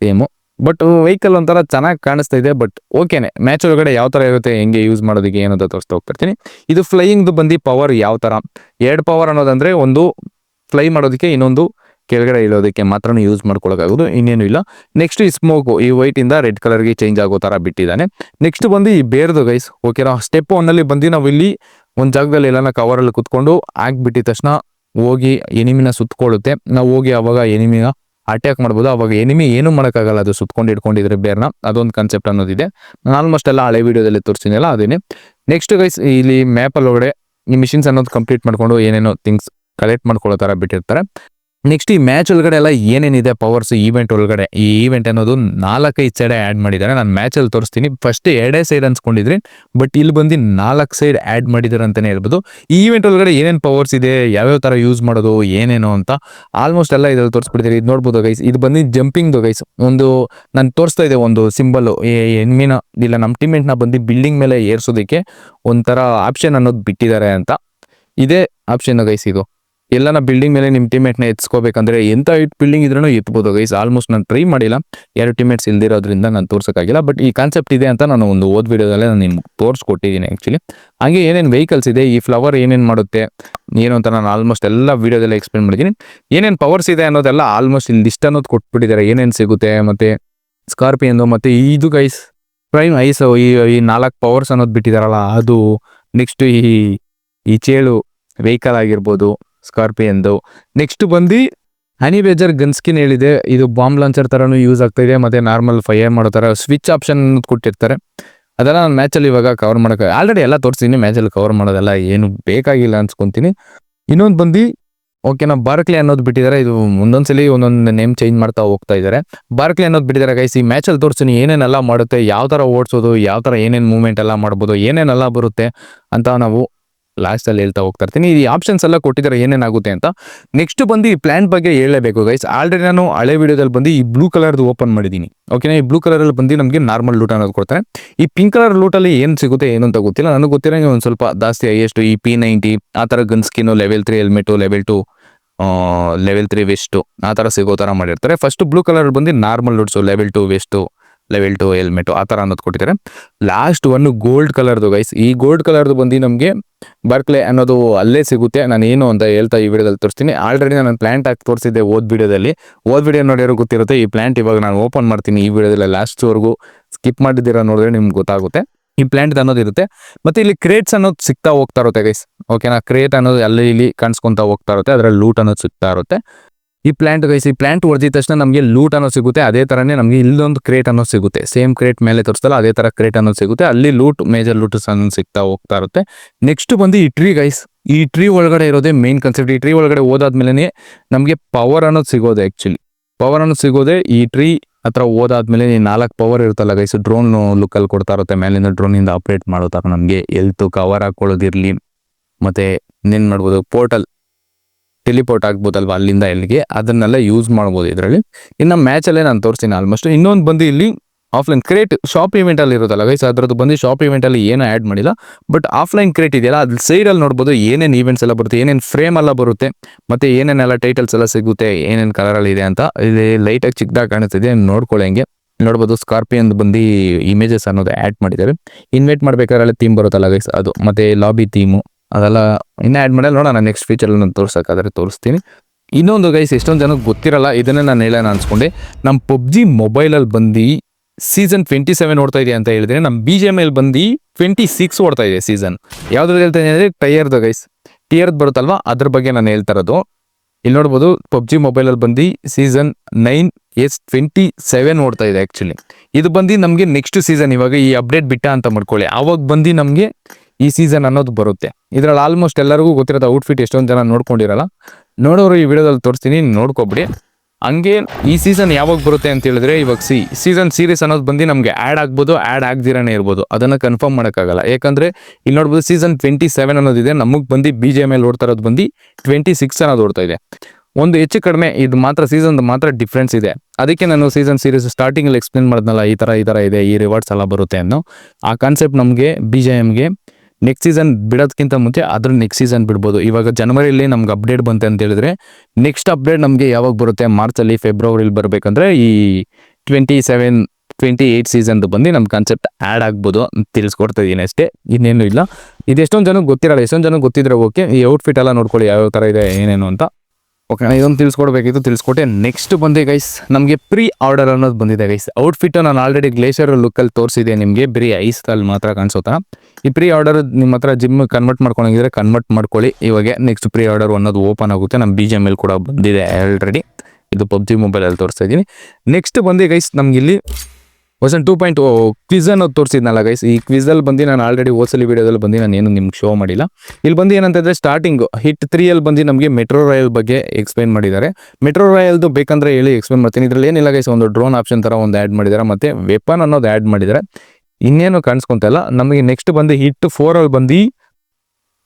ಸೇಮು ಬಟ್ ವೆಹಿಕಲ್ ಒಂಥರ ಚೆನ್ನಾಗಿ ಕಾಣಿಸ್ತಾ ಇದೆ. ಬಟ್ ಓಕೆನೆ ಮ್ಯಾಚ್ ಒಳಗಡೆ ಯಾವ ತರ ಇರುತ್ತೆ, ಹೆಂಗೆ ಯೂಸ್ ಮಾಡೋದಕ್ಕೆ, ಏನಂತ ತೋರಿಸ್ತಾ ಹೋಗ್ತಿರ್ತೀನಿ. ಇದು ಫ್ಲೈಯಿಂಗ್ದು ಬಂದು ಪವರ್ ಯಾವ ತರ? ಎರಡು ಪವರ್ ಅನ್ನೋದಂದ್ರೆ ಒಂದು ಫ್ಲೈ ಮಾಡೋದಕ್ಕೆ ಇನ್ನೊಂದು ಕೆಳಗಡೆ ಇಳೋದಕ್ಕೆ ಮಾತ್ರ ಯೂಸ್ ಮಾಡ್ಕೊಳ್ಳೋಕ್ಕಾಗೋದು ಇನ್ನೇನು ಇಲ್ಲ. ನೆಕ್ಸ್ಟ್ ಈ ಸ್ಮೋಕು ಈ ವೈಟ್ ಇಂದ ರೆಡ್ ಕಲರ್ಗೆ ಚೇಂಜ್ ಆಗೋ ತರ ಬಿಟ್ಟಿದ್ದಾನೆ. ನೆಕ್ಸ್ಟ್ ಬಂದು ಈ ಬೇರ್ದು ಗೈಸ್ ಓಕೆನಾ ಸ್ಟೆಪ್ ಒನ್ನಲ್ಲಿ ಬಂದು ನಾವು ಇಲ್ಲಿ ಒಂದು ಜಾಗದಲ್ಲಿ ಎಲ್ಲಾನ ಕವರಲ್ಲಿ ಕುತ್ಕೊಂಡು ಹಾಕ್ಬಿಟ್ಟಿದ ತಕ್ಷಣ ಹೋಗಿ ಎನಿಮಿನ ಸುತ್ತಕೊಳ್ಳುತ್ತೆ ನಾವು ಹೋಗಿ ಅವಾಗ ಎನಿಮಿನ ಅಟ್ಯಾಕ್ ಮಾಡ್ಬೋದು. ಅವಾಗ ಎನಿಮಿ ಏನು ಮಾಡೋಕ್ಕಾಗಲ್ಲ. ಅದು ಸುತ್ಕೊಂಡು ಇಟ್ಕೊಂಡಿದ್ರೆ ಬೇರ್ನ ಅದೊಂದು ಕಾನ್ಸೆಪ್ಟ್ ಅನ್ನೋದಿದೆ. ನಾನು ಆಲ್ಮೋಸ್ಟ್ ಎಲ್ಲ ಹಳೆ ವಿಡಿಯೋದಲ್ಲಿ ತೋರಿಸಿದ್ನಲ್ಲ ಅದೇನೆ. ನೆಕ್ಸ್ಟ್ ಗೈಸ್ ಇಲ್ಲಿ ಮ್ಯಾಪಲ್ಲಿ ಒಳಗಡೆ ಈ ಮಿಷಿನ್ಸ್ ಅನ್ನೋದು ಕಂಪ್ಲೀಟ್ ಮಾಡಿಕೊಂಡು ಏನೇನೋ ಥಿಂಗ್ಸ್ ಕಲೆಕ್ಟ್ ಮಾಡ್ಕೊಳ್ಳೋ ಥರ ಬಿಟ್ಟಿರ್ತಾರೆ. ನೆಕ್ಸ್ಟ್ ಈ ಮ್ಯಾಚ್ ಒಳಗಡೆ ಎಲ್ಲ ಏನೇನಿದೆ ಪವರ್ಸ್ ಈವೆಂಟ್ ಒಳಗಡೆ? ಈ ಈವೆಂಟ್ ಅನ್ನೋದು ನಾಲ್ಕೈದು ಸೈಡ್ ಆ್ಯಡ್ ಮಾಡಿದ್ದಾರೆ. ನಾನು ಮ್ಯಾಚಲ್ಲಿ ತೋರಿಸ್ತೀನಿ. ಫಸ್ಟ್ ಎರಡೇ ಸೈಡ್ ಅನ್ಸ್ಕೊಂಡಿದ್ರಿ ಬಟ್ ಇಲ್ಲಿ ಬಂದು ನಾಲ್ಕು ಸೈಡ್ ಆ್ಯಡ್ ಮಾಡಿದ್ದಾರೆ ಅಂತಲೇ ಹೇಳ್ಬೋದು. ಈ ಈವೆಂಟ್ ಒಳಗಡೆ ಏನೇನು ಪವರ್ಸ್ ಇದೆ? ಯಾವ್ಯಾವ ಥರ ಯೂಸ್ ಮಾಡೋದು? ಏನೇನು ಅಂತ ಆಲ್ಮೋಸ್ಟ್ ಎಲ್ಲ ಇದ್ರಲ್ಲಿ ತೋರಿಸ್ಬಿಟ್ಟಿದ್ದೀರಿ ಇದು ನೋಡ್ಬೋದು ಗೈಸ್ ಇದು ಬಂದು ಜಂಪಿಂಗ್ದು ಗೈಸ್ ಒಂದು ನಾನು ತೋರಿಸ್ತಾ ಇದೆ ಒಂದು ಸಿಂಬಲ್ ಎನ್ಮಿನ ಇಲ್ಲ ನಮ್ಮ ಟೀಮೆಂಟ್ನ ಬಂದು ಬಿಲ್ಡಿಂಗ್ ಮೇಲೆ ಏರ್ಸೋದಕ್ಕೆ ಒಂಥರ ಆಪ್ಷನ್ ಅನ್ನೋದು ಬಿಟ್ಟಿದ್ದಾರೆ ಅಂತ. ಇದೇ ಆಪ್ಷನ್ ಗೈಸ್ ಇದು. ಎಲ್ಲನ ಬಿಲ್ಡಿಂಗ್ ಮೇಲೆ ನಿಮ್ಮ ಟೀಮೇಟ್ನ ಎತ್ಸ್ಕೋಬೇಕಂದ್ರೆ ಎಂತ ಇಟ್ ಬಿಲ್ಡಿಂಗ್ ಇದ್ರೂ ಎತ್ಬೋದು ಗೈಸ್ ಆಲ್ಮೋಸ್ಟ್ ನಾನು ಟ್ರೈ ಮಾಡಿಲ್ಲ. ಎರಡು ಟೀಮೇಟ್ಸ್ ಇಲ್ದಿರೋದ್ರಿಂದ ನಾನು ತೋರ್ಸೋಕ್ಕಾಗಿಲ್ಲ. ಬಟ್ ಈ ಕಾನ್ಸೆಪ್ಟ್ ಇದೆ ಅಂತ ನಾನು ಒಂದು ಓದ್ ವಿಡಿಯೋದಲ್ಲೇ ನಾನು ನಿಮ್ಗೆ ತೋರಿಸ್ಕೊಟ್ಟಿದ್ದೀನಿ ಆ್ಯಕ್ಚುಲಿ ಹಾಗೆ ಏನೇನು ವೆಹಿಕಲ್ಸ್ ಇದೆ, ಈ ಫ್ಲವರ್ ಏನೇನು ಮಾಡುತ್ತೆ, ಏನು ಅಂತ ನಾನು ಆಲ್ಮೋಸ್ಟ್ ಎಲ್ಲ ವೀಡಿಯೋದೆಲ್ಲ ಎಕ್ಸ್ಪ್ಲೇನ್ ಮಾಡಿದ್ದೀನಿ ಏನೇನು ಪವರ್ಸ್ ಇದೆ ಅನ್ನೋದೆಲ್ಲ ಆಲ್ಮೋಸ್ಟ್ ಇಲ್ಲಿ ಲಿಸ್ಟ್ ಅನ್ನೋದು ಕೊಟ್ಬಿಟ್ಟಿದ್ದಾರೆ ಏನೇನು ಸಿಗುತ್ತೆ ಮತ್ತು ಸ್ಕಾರ್ಪಿಯನ್ದು ಮತ್ತು ಇದು ಗೈಸ್ ಪ್ರೈಮ್ ಐಸ್ ಈ ಈ ನಾಲ್ಕು ಪವರ್ಸ್ ಅನ್ನೋದು ಬಿಟ್ಟಿದಾರಲ್ಲ, ಅದು ನೆಕ್ಸ್ಟ್ ಈ ಈ ಚೇಳು ವೆಹಿಕಲ್ ಆಗಿರ್ಬೋದು. ಸ್ಕಾರ್ಪಿಯನ್ದು ನೆಕ್ಸ್ಟ್ ಬಂದು ಹನಿ ಬೇಜರ್ ಗನ್ ಸ್ಕಿನ್ ಹೇಳಿದೆ. ಇದು ಬಾಂಬ್ ಲಾಂಚರ್ ಥರನೂ ಯೂಸ್ ಆಗ್ತಾ ಇದೆ. ಮತ್ತೆ ನಾರ್ಮಲ್ ಫೈರ್ ಮಾಡೋ ಥರ ಸ್ವಿಚ್ ಆಪ್ಷನ್ ಕೊಟ್ಟಿರ್ತಾರೆ. ಅದೆಲ್ಲ ನಾನು ಮ್ಯಾಚಲ್ಲಿ ಇವಾಗ ಕವರ್ ಮಾಡೋಕೆ ಆಲ್ರೆಡಿ ಎಲ್ಲ ತೋರಿಸ್ತೀನಿ ಮ್ಯಾಚಲ್ಲಿ ಕವರ್ ಮಾಡೋದೆಲ್ಲ ಏನು ಬೇಕಾಗಿಲ್ಲ ಅನ್ಸ್ಕೊತೀನಿ. ಇನ್ನೊಂದು ಬಂದು ಓಕೆನಾ ಬಾರ್ಕ್ಲಿ ಅನ್ನೋದು ಬಿಟ್ಟಿದ್ದಾರೆ. ಇದು ಒಂದೊಂದ್ಸಲಿ ಒಂದೊಂದು ನೇಮ್ ಚೇಂಜ್ ಮಾಡ್ತಾ ಹೋಗ್ತಾ ಇದ್ದಾರೆ. ಬಾರ್ಕ್ಲಿ ಅನ್ನೋದು ಬಿಟ್ಟಿದ್ದಾರೆ ಗೈಸ್ ಈ ಮ್ಯಾಚಲ್ಲಿ ತೋರಿಸ್ತೀನಿ ಏನೇನೆಲ್ಲ ಮಾಡುತ್ತೆ, ಯಾವ ಥರ ಓಡಿಸೋದು, ಯಾವ ಥರ ಏನೇನು ಮೂವ್ಮೆಂಟ್ ಎಲ್ಲ ಮಾಡ್ಬೋದು, ಏನೇನೆಲ್ಲ ಬರುತ್ತೆ ಅಂತ ನಾವು ಲಾಸ್ಟಲ್ಲಿ ಹೇಳ್ತಾ ಹೋಗ್ತಾ ಇರ್ತೀನಿ. ಈ ಆಪ್ಷನ್ಸ್ ಎಲ್ಲ ಕೊಟ್ಟಿದ್ದಾರೆ, ಏನೇನಾಗುತ್ತೆ ಅಂತ ನೆಕ್ಸ್ಟ್ ಬಂದು ಈ ಪ್ಲ್ಯಾನ್ ಬಗ್ಗೆ ಹೇಳಲೇಬೇಕು ಗೈಸ್ ಆಲ್ರೆಡಿ ನಾನು ಹಳೆ ವಿಡಿಯೋದಲ್ಲಿ ಬಂದು ಈ ಬ್ಲೂ ಕಲರ್ದು ಓಪನ್ ಮಾಡಿದ್ದೀನಿ. ಓಕೆನಾ ಈ ಬ್ಲೂ ಕಲರಲ್ಲಿ ಬಂದು ನಮಗೆ ನಾರ್ಮಲ್ ಲೂಟ್ ಅನ್ನೋದು ಕೊಡ್ತಾರೆ. ಈ ಪಿಂಕ್ ಕಲರ್ ಲೂಟಲ್ಲಿ ಏನು ಸಿಗುತ್ತೆ, ಏನು ಅಂತ ಗೊತ್ತಿಲ್ಲ. ನನಗೆ ಗೊತ್ತಿರೋಂಗೆ ಒಂದು ಸ್ವಲ್ಪ ಜಾಸ್ತಿ ಹೈಯೆಸ್ಟ್ ಈ ಪಿ ನೈಂಟಿ ಆ ಥರ gun skin level three helmet level two level three vest ಆ ಥರ ಸಿಗೋ ಥರ ಮಾಡಿರ್ತಾರೆ. ಫಸ್ಟ್ ಬ್ಲೂ ಕಲರ್ ಬಂದು normal loots level two vest level two helmet ಆ ಥರ ಅನ್ನೋದು ಕೊಟ್ಟಿದ್ದಾರೆ. ಲಾಸ್ಟ್ ಒನ್ ಗೋಲ್ಡ್ ಕಲರ್ದು ಗೈಸ್ ಈ ಗೋಲ್ಡ್ ಕಲರ್ದು ಬಂದು ನಮಗೆ ಬರ್ಕ್ಲೆ ಅನ್ನೋದು ಅಲ್ಲೇ ಸಿಗುತ್ತೆ. ನಾನು ಏನು ಅಂತ ಹೇಳ್ತಾ ಈ ವಿಡಿಯೋದಲ್ಲಿ ತೋರಿಸ್ತೀನಿ. ಆಲ್ರೆಡಿ ನಾನು ಪ್ಲಾಂಟ್ ಹಾಕಿ ತೋರಿಸಿದ್ದೆ ಓದ್ ವಿಡಿಯೋದಲ್ಲಿ ಓದ್ ವಿಡಿಯೋ ನೋಡಿರೋ ಗೊತ್ತಿರುತ್ತೆ, ಈ ಪ್ಲಾಂಟ್ ಇವಾಗ ನಾನು ಓಪನ್ ಮಾಡ್ತೀನಿ ಈ ವಿಡಿಯೋದಲ್ಲಿ ಲಾಸ್ಟ್ವರೆಗೂ ಸ್ಕಿಪ್ ಮಾಡಿದ್ದೀರಾ ನೋಡಿದ್ರೆ ನಿಮ್ಗೆ ಗೊತ್ತಾಗುತ್ತೆ. ಈ ಪ್ಲಾಂಟ್ ಅನ್ನೋದು ಇರುತ್ತೆ. ಮತ್ತೆ ಇಲ್ಲಿ ಕ್ರೇಟ್ಸ್ ಅನ್ನೋದು ಸಿಗ್ತಾ ಹೋಗ್ತಾ ಇರುತ್ತೆ ಗೈಸ್ ಓಕೆನಾ ಕ್ರೇಟ್ ಅನ್ನೋದು ಅಲ್ಲಿ ಇಲ್ಲಿ ಕಾಣಿಸ್ಕೊತಾ ಹೋಗ್ತಾ ಇರುತ್ತೆ. ಅದರಲ್ಲಿ ಲೂಟ್ ಅನ್ನೋದು ಸಿಗ್ತಾ ಇರುತ್ತೆ. ಈ ಪ್ಲಾಂಟ್ ಗೈಸ್ ಈ ಪ್ಲಾಂಟ್ ಹೊಡೆದಿದ ತಕ್ಷಣ ನಮಗೆ ಲೂಟ್ ಅನ್ನೋ ಸಿಗುತ್ತೆ. ಅದೇ ಥರನೇ ನಮಗೆ ಇಲ್ಲೊಂದು ಕ್ರೇಟ್ ಅನ್ನೋ ಸಿಗುತ್ತೆ. ಸೇಮ್ ಕ್ರೇಟ್ ಮೇಲೆ ತೋರಿಸ್ತಲ್ಲ, ಅದೇ ಥರ ಕ್ರೇಟ್ ಅನ್ನೋ ಸಿಗುತ್ತೆ. ಅಲ್ಲಿ ಲೂಟ್ ಮೇಜರ್ ಲೂಟ್ ಅನ್ನೋದು ಸಿಗ್ತಾ ಹೋಗ್ತಾ ಇರುತ್ತೆ. ನೆಕ್ಸ್ಟ್ ಬಂದು ಈ ಟ್ರೀ ಗೈಸ್ ಈ ಟ್ರೀ ಒಳಗಡೆ ಇರೋದೇ ಮೇನ್ ಕನ್ಸೆಪ್ಟ್ ಈ ಟ್ರೀ ಒಳಗಡೆ ಹೋದಾದ್ಮೇಲೆ ನಮಗೆ ಪವರ್ ಅನ್ನೋದು ಸಿಗೋದೆ ಆ್ಯಕ್ಚುಲಿ ಪವರ್ ಅನ್ನೋದು ಸಿಗೋದೆ ಈ ಟ್ರೀ ಹತ್ರ ಹೋದಾದ್ಮೇಲೆ ನಾಲ್ಕು ಪವರ್ ಇರುತ್ತಲ್ಲ ಗೈಸ್ ಡ್ರೋನ್ ಲುಕ್ಕಲ್ಲಿ ಕೊಡ್ತಾ ಇರುತ್ತೆ. ಮೇಲಿಂದ ಡ್ರೋನಿಂದ ಆಪ್ರೇಟ್ ಮಾಡೋ ನಮಗೆ ಎಲ್ತ್ ಕವರ್ ಹಾಕೊಳ್ಳೋದಿರಲಿ. ಮತ್ತೆ ಇನ್ನೇನು ಮಾಡ್ಬೋದು? ಪೋರ್ಟಲ್ ಟೆಲಿಪೋರ್ಟ್ ಆಗ್ಬೋದಲ್ವಾ ಅಲ್ಲಿಂದ ಎಲ್ಲಿಗೆ? ಅದನ್ನೆಲ್ಲ ಯೂಸ್ ಮಾಡ್ಬೋದು ಇದರಲ್ಲಿ. ಇನ್ನು ಮ್ಯಾಚಲ್ಲೇ ನಾನು ತೋರಿಸ್ತೀನಿ ಆಲ್ಮೋಸ್ಟ್ ಇನ್ನೊಂದು ಬಂದು ಇಲ್ಲಿ ಆಫ್ಲೈನ್ ಕ್ರೇಟ್ ಶಾಪ್ ಇವೆಂಟ್ ಅಲ್ಲಿ ಇರೋದಲ್ಲ ಗೈಸ್ ಅದರದ್ದು ಬಂದು ಶಾಪ್ ಇವೆಂಟ್ ಅಲ್ಲಿ ಏನು ಆ್ಯಡ್ ಮಾಡಿಲ್ಲ. ಬಟ್ ಆಫ್ಲೈನ್ ಕ್ರೇಟ್ ಇದೆಯಲ್ಲ ಅದ್ರ ಸೈಡಲ್ಲಿ ನೋಡ್ಬೋದು ಏನೇನು ಈವೆಂಟ್ಸ್ ಎಲ್ಲ ಬರುತ್ತೆ, ಏನೇನು ಫ್ರೇಮ್ ಎಲ್ಲ ಬರುತ್ತೆ, ಮತ್ತೆ ಏನೇನೆಲ್ಲ ಟೈಟಲ್ಸ್ ಎಲ್ಲ ಸಿಗುತ್ತೆ, ಏನೇನು ಕಲರಲ್ಲಿ ಇದೆ ಅಂತ. ಇಲ್ಲಿ ಲೈಟಾಗಿ ಚಿಕ್ಕದಾಗಿ ಕಾಣಿಸ್ತಿದೆ, ನೋಡ್ಕೊಳ್ಳಿ ಹಂಗೆ. ನೋಡ್ಬೋದು ಸ್ಕಾರ್ಪಿಯನ್ ಬಂದು ಇಮೇಜಸ್ ಅನ್ನೋದು ಆ್ಯಡ್ ಮಾಡಿದ್ದಾರೆ. ಇನ್ವೈಟ್ ಮಾಡ್ಬೇಕಾದ್ರೆ ಥೀಮ್ ಬರುತ್ತಲ್ಲ ಗೈಸ್ ಅದು. ಮತ್ತೆ ಲಾಬಿ ಥೀಮು ಅದೆಲ್ಲ ಇನ್ನೂ ಆ್ಯಡ್ ಮಾಡಲ್ಲ. ನೋಡೋಣ ನೆಕ್ಸ್ಟ್ ಫೀಚರ್ ನಾನು ತೋರ್ಸೋಕ್ಕಾದ್ರೆ ತೋರಿಸ್ತೀನಿ. ಇನ್ನೊಂದು ಗೈಸ್ ಎಷ್ಟೊಂದು ಜನಕ್ಕೆ ಗೊತ್ತಿರಲ್ಲ, ಇದನ್ನೇ ನಾನು ಹೇಳೋಣ ಅನ್ಸ್ಕೊಂಡೆ. ನಮ್ಮ ಪಬ್ಜಿ ಮೊಬೈಲಲ್ಲಿ ಬಂದು ಸೀಸನ್ ಟ್ವೆಂಟಿ ಸೆವೆನ್ ಓಡ್ತಾ ಇದೆ ಅಂತ ಹೇಳಿದ್ರೆ ನಮ್ಮ ಬಿ ಜಿ ಎಂ ಎಲ್ ಬಂದು ಟ್ವೆಂಟಿ ಸಿಕ್ಸ್ ಓಡ್ತಾ ಇದೆ ಸೀಸನ್ ಯಾವ್ದ್ರಲ್ಲಿ ಹೇಳ್ತಾ ಇದೆ ಅಂದರೆ ಟೈಯರ್ದು ಗೈಸ್ ಟಿಯರ್ದು ಬರುತ್ತಲ್ವಾ? ಅದ್ರ ಬಗ್ಗೆ ನಾನು ಹೇಳ್ತಾ ಇರೋದು. ಇಲ್ಲಿ ನೋಡ್ಬೋದು, ಪಬ್ಜಿ ಮೊಬೈಲಲ್ಲಿ ಬಂದು season nine S twenty seven ಓಡ್ತಾ ಇದೆ ಆ್ಯಕ್ಚುಲಿ ಇದು ಬಂದು ನಮಗೆ ನೆಕ್ಸ್ಟ್ ಸೀಸನ್ ಇವಾಗ ಈ ಅಪ್ಡೇಟ್ ಬಿಟ್ಟ ಅಂತ ಮಾಡ್ಕೊಳ್ಳಿ. ಆವಾಗ ಬಂದು ನಮಗೆ ಈ ಸೀಸನ್ ಅನ್ನೋದು ಬರುತ್ತೆ. ಇದ್ರಲ್ಲಿ ಆಲ್ಮೋಸ್ಟ್ ಎಲ್ಲರಿಗೂ ಗೊತ್ತಿರೋದು ಔಟ್ಫಿಟ್ ಎಷ್ಟೊಂದು ಜನ ನೋಡ್ಕೊಂಡಿರಲ್ಲ. ನೋಡೋರು ಈ ವಿಡಿಯೋದಲ್ಲಿ ತೋರಿಸ್ತೀನಿ ನೋಡ್ಕೊಬಿಡಿ. ಹಂಗೆ ಈ ಸೀಸನ್ ಯಾವಾಗ ಬರುತ್ತೆ ಅಂತ ಹೇಳಿದ್ರೆ ಇವಾಗ ಸಿ ಸೀಸನ್ ಸೀರೀಸ್ ಅನ್ನೋದು ಬಂದು ನಮಗೆ ಆ್ಯಡ್ ಆಗ್ಬೋದು ಆ್ಯಡ್ ಆಗ್ದಿರಾನೇ ಇರ್ಬೋದು. ಅದನ್ನು ಕನ್ಫರ್ಮ್ ಮಾಡೋಕ್ಕಾಗಲ್ಲ. ಯಾಕಂದರೆ ಇಲ್ಲಿ ನೋಡ್ಬೋದು ಸೀಸನ್ ಟ್ವೆಂಟಿ ಸೆವೆನ್ ಅನ್ನೋದಿದೆ. ನಮಗೆ ಬಂದು ಬಿ ಜೆ ಮೇಲೆ ಓಡ್ತಾ ಇರೋದು ಬಂದು ಟ್ವೆಂಟಿ ಸಿಕ್ಸ್ ಅನ್ನೋದು ಓಡ್ತಾ ಇದೆ. ಒಂದು ಹೆಚ್ಚು ಕಡಿಮೆ, ಇದು ಮಾತ್ರ ಸೀಸನ್ ಮಾತ್ರ ಡಿಫ್ರೆನ್ಸ್ ಇದೆ. ಅದಕ್ಕೆ ನಾನು ಸೀಸನ್ ಸೀರೀಸ್ ಸ್ಟಾರ್ಟಿಂಗಲ್ಲಿ ಎಕ್ಸ್ಪ್ಲೇನ್ ಮಾಡಿದ್ನಲ್ಲ, ಈ ಥರ ಈ ಥರ ಇದೆ, ಈ ರಿವಾರ್ಡ್ಸ್ ಎಲ್ಲ ಬರುತ್ತೆ ಅನ್ನೋ ಆ ಕಾನ್ಸೆಪ್ಟ್ ನಮಗೆ ಬಿ ಜೆ ಎಮ್ಗೆ ನೆಕ್ಸ್ಟ್ ಸೀಸನ್ ಬಿಡೋದಕ್ಕಿಂತ ಮುಂಚೆ ಅದ್ರ ನೆಕ್ಸ್ಟ್ ಸೀಸನ್ ಬಿಡ್ಬೋದು. ಇವಾಗ ಜನವರಿಯಲ್ಲಿ ನಮ್ಗೆ ಅಪ್ಡೇಟ್ ಬಂತೆ ಅಂತ ಹೇಳಿದ್ರೆ ನೆಕ್ಸ್ಟ್ ಅಪ್ಡೇಟ್ ನಮಗೆ ಯಾವಾಗ ಬರುತ್ತೆ? ಮಾರ್ಚಲ್ಲಿ ಫೆಬ್ರವರಿಲಿ ಬರಬೇಕಂದ್ರೆ ಈ ಟ್ವೆಂಟಿ ಸೆವೆನ್ ಟ್ವೆಂಟಿ ಏಯ್ಟ್ ಸೀಸನ್ದು ಬಂದು ನಮ್ಮ ಕಾನ್ಸೆಪ್ಟ್ ಆ್ಯಡ್ ಆಗ್ಬೋದು ಅಂತ ತಿಳಿಸ್ಕೊಡ್ತಾ ಇದ್ದೀನಿ ಅಷ್ಟೇ. ಇನ್ನೇನು ಇಲ್ಲ. ಇದು ಎಷ್ಟೊಂದು ಜನಕ್ಕೆ ಗೊತ್ತಿರಲ್ಲ, ಎಷ್ಟೊಂದು ಜನಕ್ಕೆ ಗೊತ್ತಿದ್ರೆ ಓಕೆ ಈ ಔಟ್ಫಿಟ್ ಎಲ್ಲ ನೋಡ್ಕೊಳ್ಳಿ ಯಾವ್ಯಾವ ಥರ ಇದೆ, ಏನೇನು ಅಂತ. ಓಕೆ ಇದೊಂದು ತಿಳಿಸ್ಕೊಡ್ಬೇಕಿತ್ತು, ತಿಳಿಸ್ಕೊಟ್ಟೆ. ನೆಕ್ಸ್ಟ್ ಬಂದೆ ಗೈಸ್ ನಮಗೆ ಪ್ರೀ ಆರ್ಡರ್ ಅನ್ನೋದು ಬಂದಿದೆ ಗೈಸ್ ಔಟ್ಫಿಟ್ ನಾನು ಆಲ್ರೆಡಿ ಗ್ಲೇಷರ್ ಲುಕ್ಕಲ್ಲಿ ತೋರಿಸಿದೆ ನಿಮಗೆ, ಬರೀ ಐಸ್ದಲ್ಲಿ ಮಾತ್ರ ಕಾಣಿಸುತ್ತಾ ಈ ಪ್ರೀ ಆರ್ಡರ್ ನಿಮ್ಮ ಹತ್ರ ಜಿಮ್ ಕನ್ವರ್ಟ್ ಮಾಡ್ಕೊಂಡಿದ್ರೆ ಕನ್ವರ್ಟ್ ಮಾಡ್ಕೊಳ್ಳಿ. ಇವಾಗ ನೆಕ್ಸ್ಟ್ ಪ್ರೀ ಆರ್ಡರ್ ಅನ್ನೋದು ಓಪನ್ ಆಗುತ್ತೆ ನಮ್ಮ ಬಿ ಜಿ ಎಂ ಕೂಡ ಬಂದಿದೆ ಆಲ್ರೆಡಿ ಇದು ಪಬ್ಜಿ ಮೊಬೈಲಲ್ಲಿ ತೋರಿಸ್ತಾ ಇದ್ದೀನಿ. ನೆಕ್ಸ್ಟ್ ಬಂದೆ ಗೈಸ್ ನಮ್ಗೆ ಇಲ್ಲಿ ವರ್ಷನ್ ಟೂ ಪಾಯಿಂಟ್ ಕ್ವಿಸ್ ಅನ್ನೋದು ತೋರಿಸಿದ್ನಲ್ಲ ಗೈಸ್ ಈ ಕ್ವಿಝಲ್ಲಿ ಬಂದು ನಾನು ಆಲ್ರೆಡಿ ಓಸಲಿ ವಿಡಿಯೋದಲ್ಲಿ ಬಂದು ನಾನು ಏನು ನಿಮ್ಗೆ ಶೋ ಮಾಡಿಲ್ಲ. ಇಲ್ಲಿ ಬಂದು ಏನಂತಂದರೆ ಸ್ಟಾರ್ಟಿಂಗ್ ಹಿಟ್ ತ್ರೀಯಲ್ಲಿ ಬಂದು ನಮಗೆ ಮೆಟ್ರೋ ರಾಯಲ್ ಬಗ್ಗೆ ಎಕ್ಸ್ಪ್ಲೈನ್ ಮಾಡಿದ್ದಾರೆ. ಮೆಟ್ರೋ ರಾಯಲ್ದು ಬೇಕಂದ್ರೆ ಹೇಳಿ ಎಕ್ಸ್ಪ್ಲೈನ್ ಮಾಡ್ತೀನಿ. ಇದರಲ್ಲಿ ಏನಿಲ್ಲ ಗೈಸ್ ಒಂದು ಡ್ರೋನ್ ಆಪ್ಷನ್ ಥರ ಒಂದು ಆ್ಯಡ್ ಮಾಡಿದ್ದಾರೆ. ಮತ್ತು ವೆಪನ್ ಅನ್ನೋದು ಆ್ಯಡ್ ಮಾಡಿದ್ದಾರೆ. ಇನ್ನೇನು ಕಾಣಿಸ್ಕೊಂತಲ್ಲ ನಮಗೆ ನೆಕ್ಸ್ಟ್ ಬಂದು ಹಿಟ್ ಫೋರಲ್ಲಿ ಬಂದು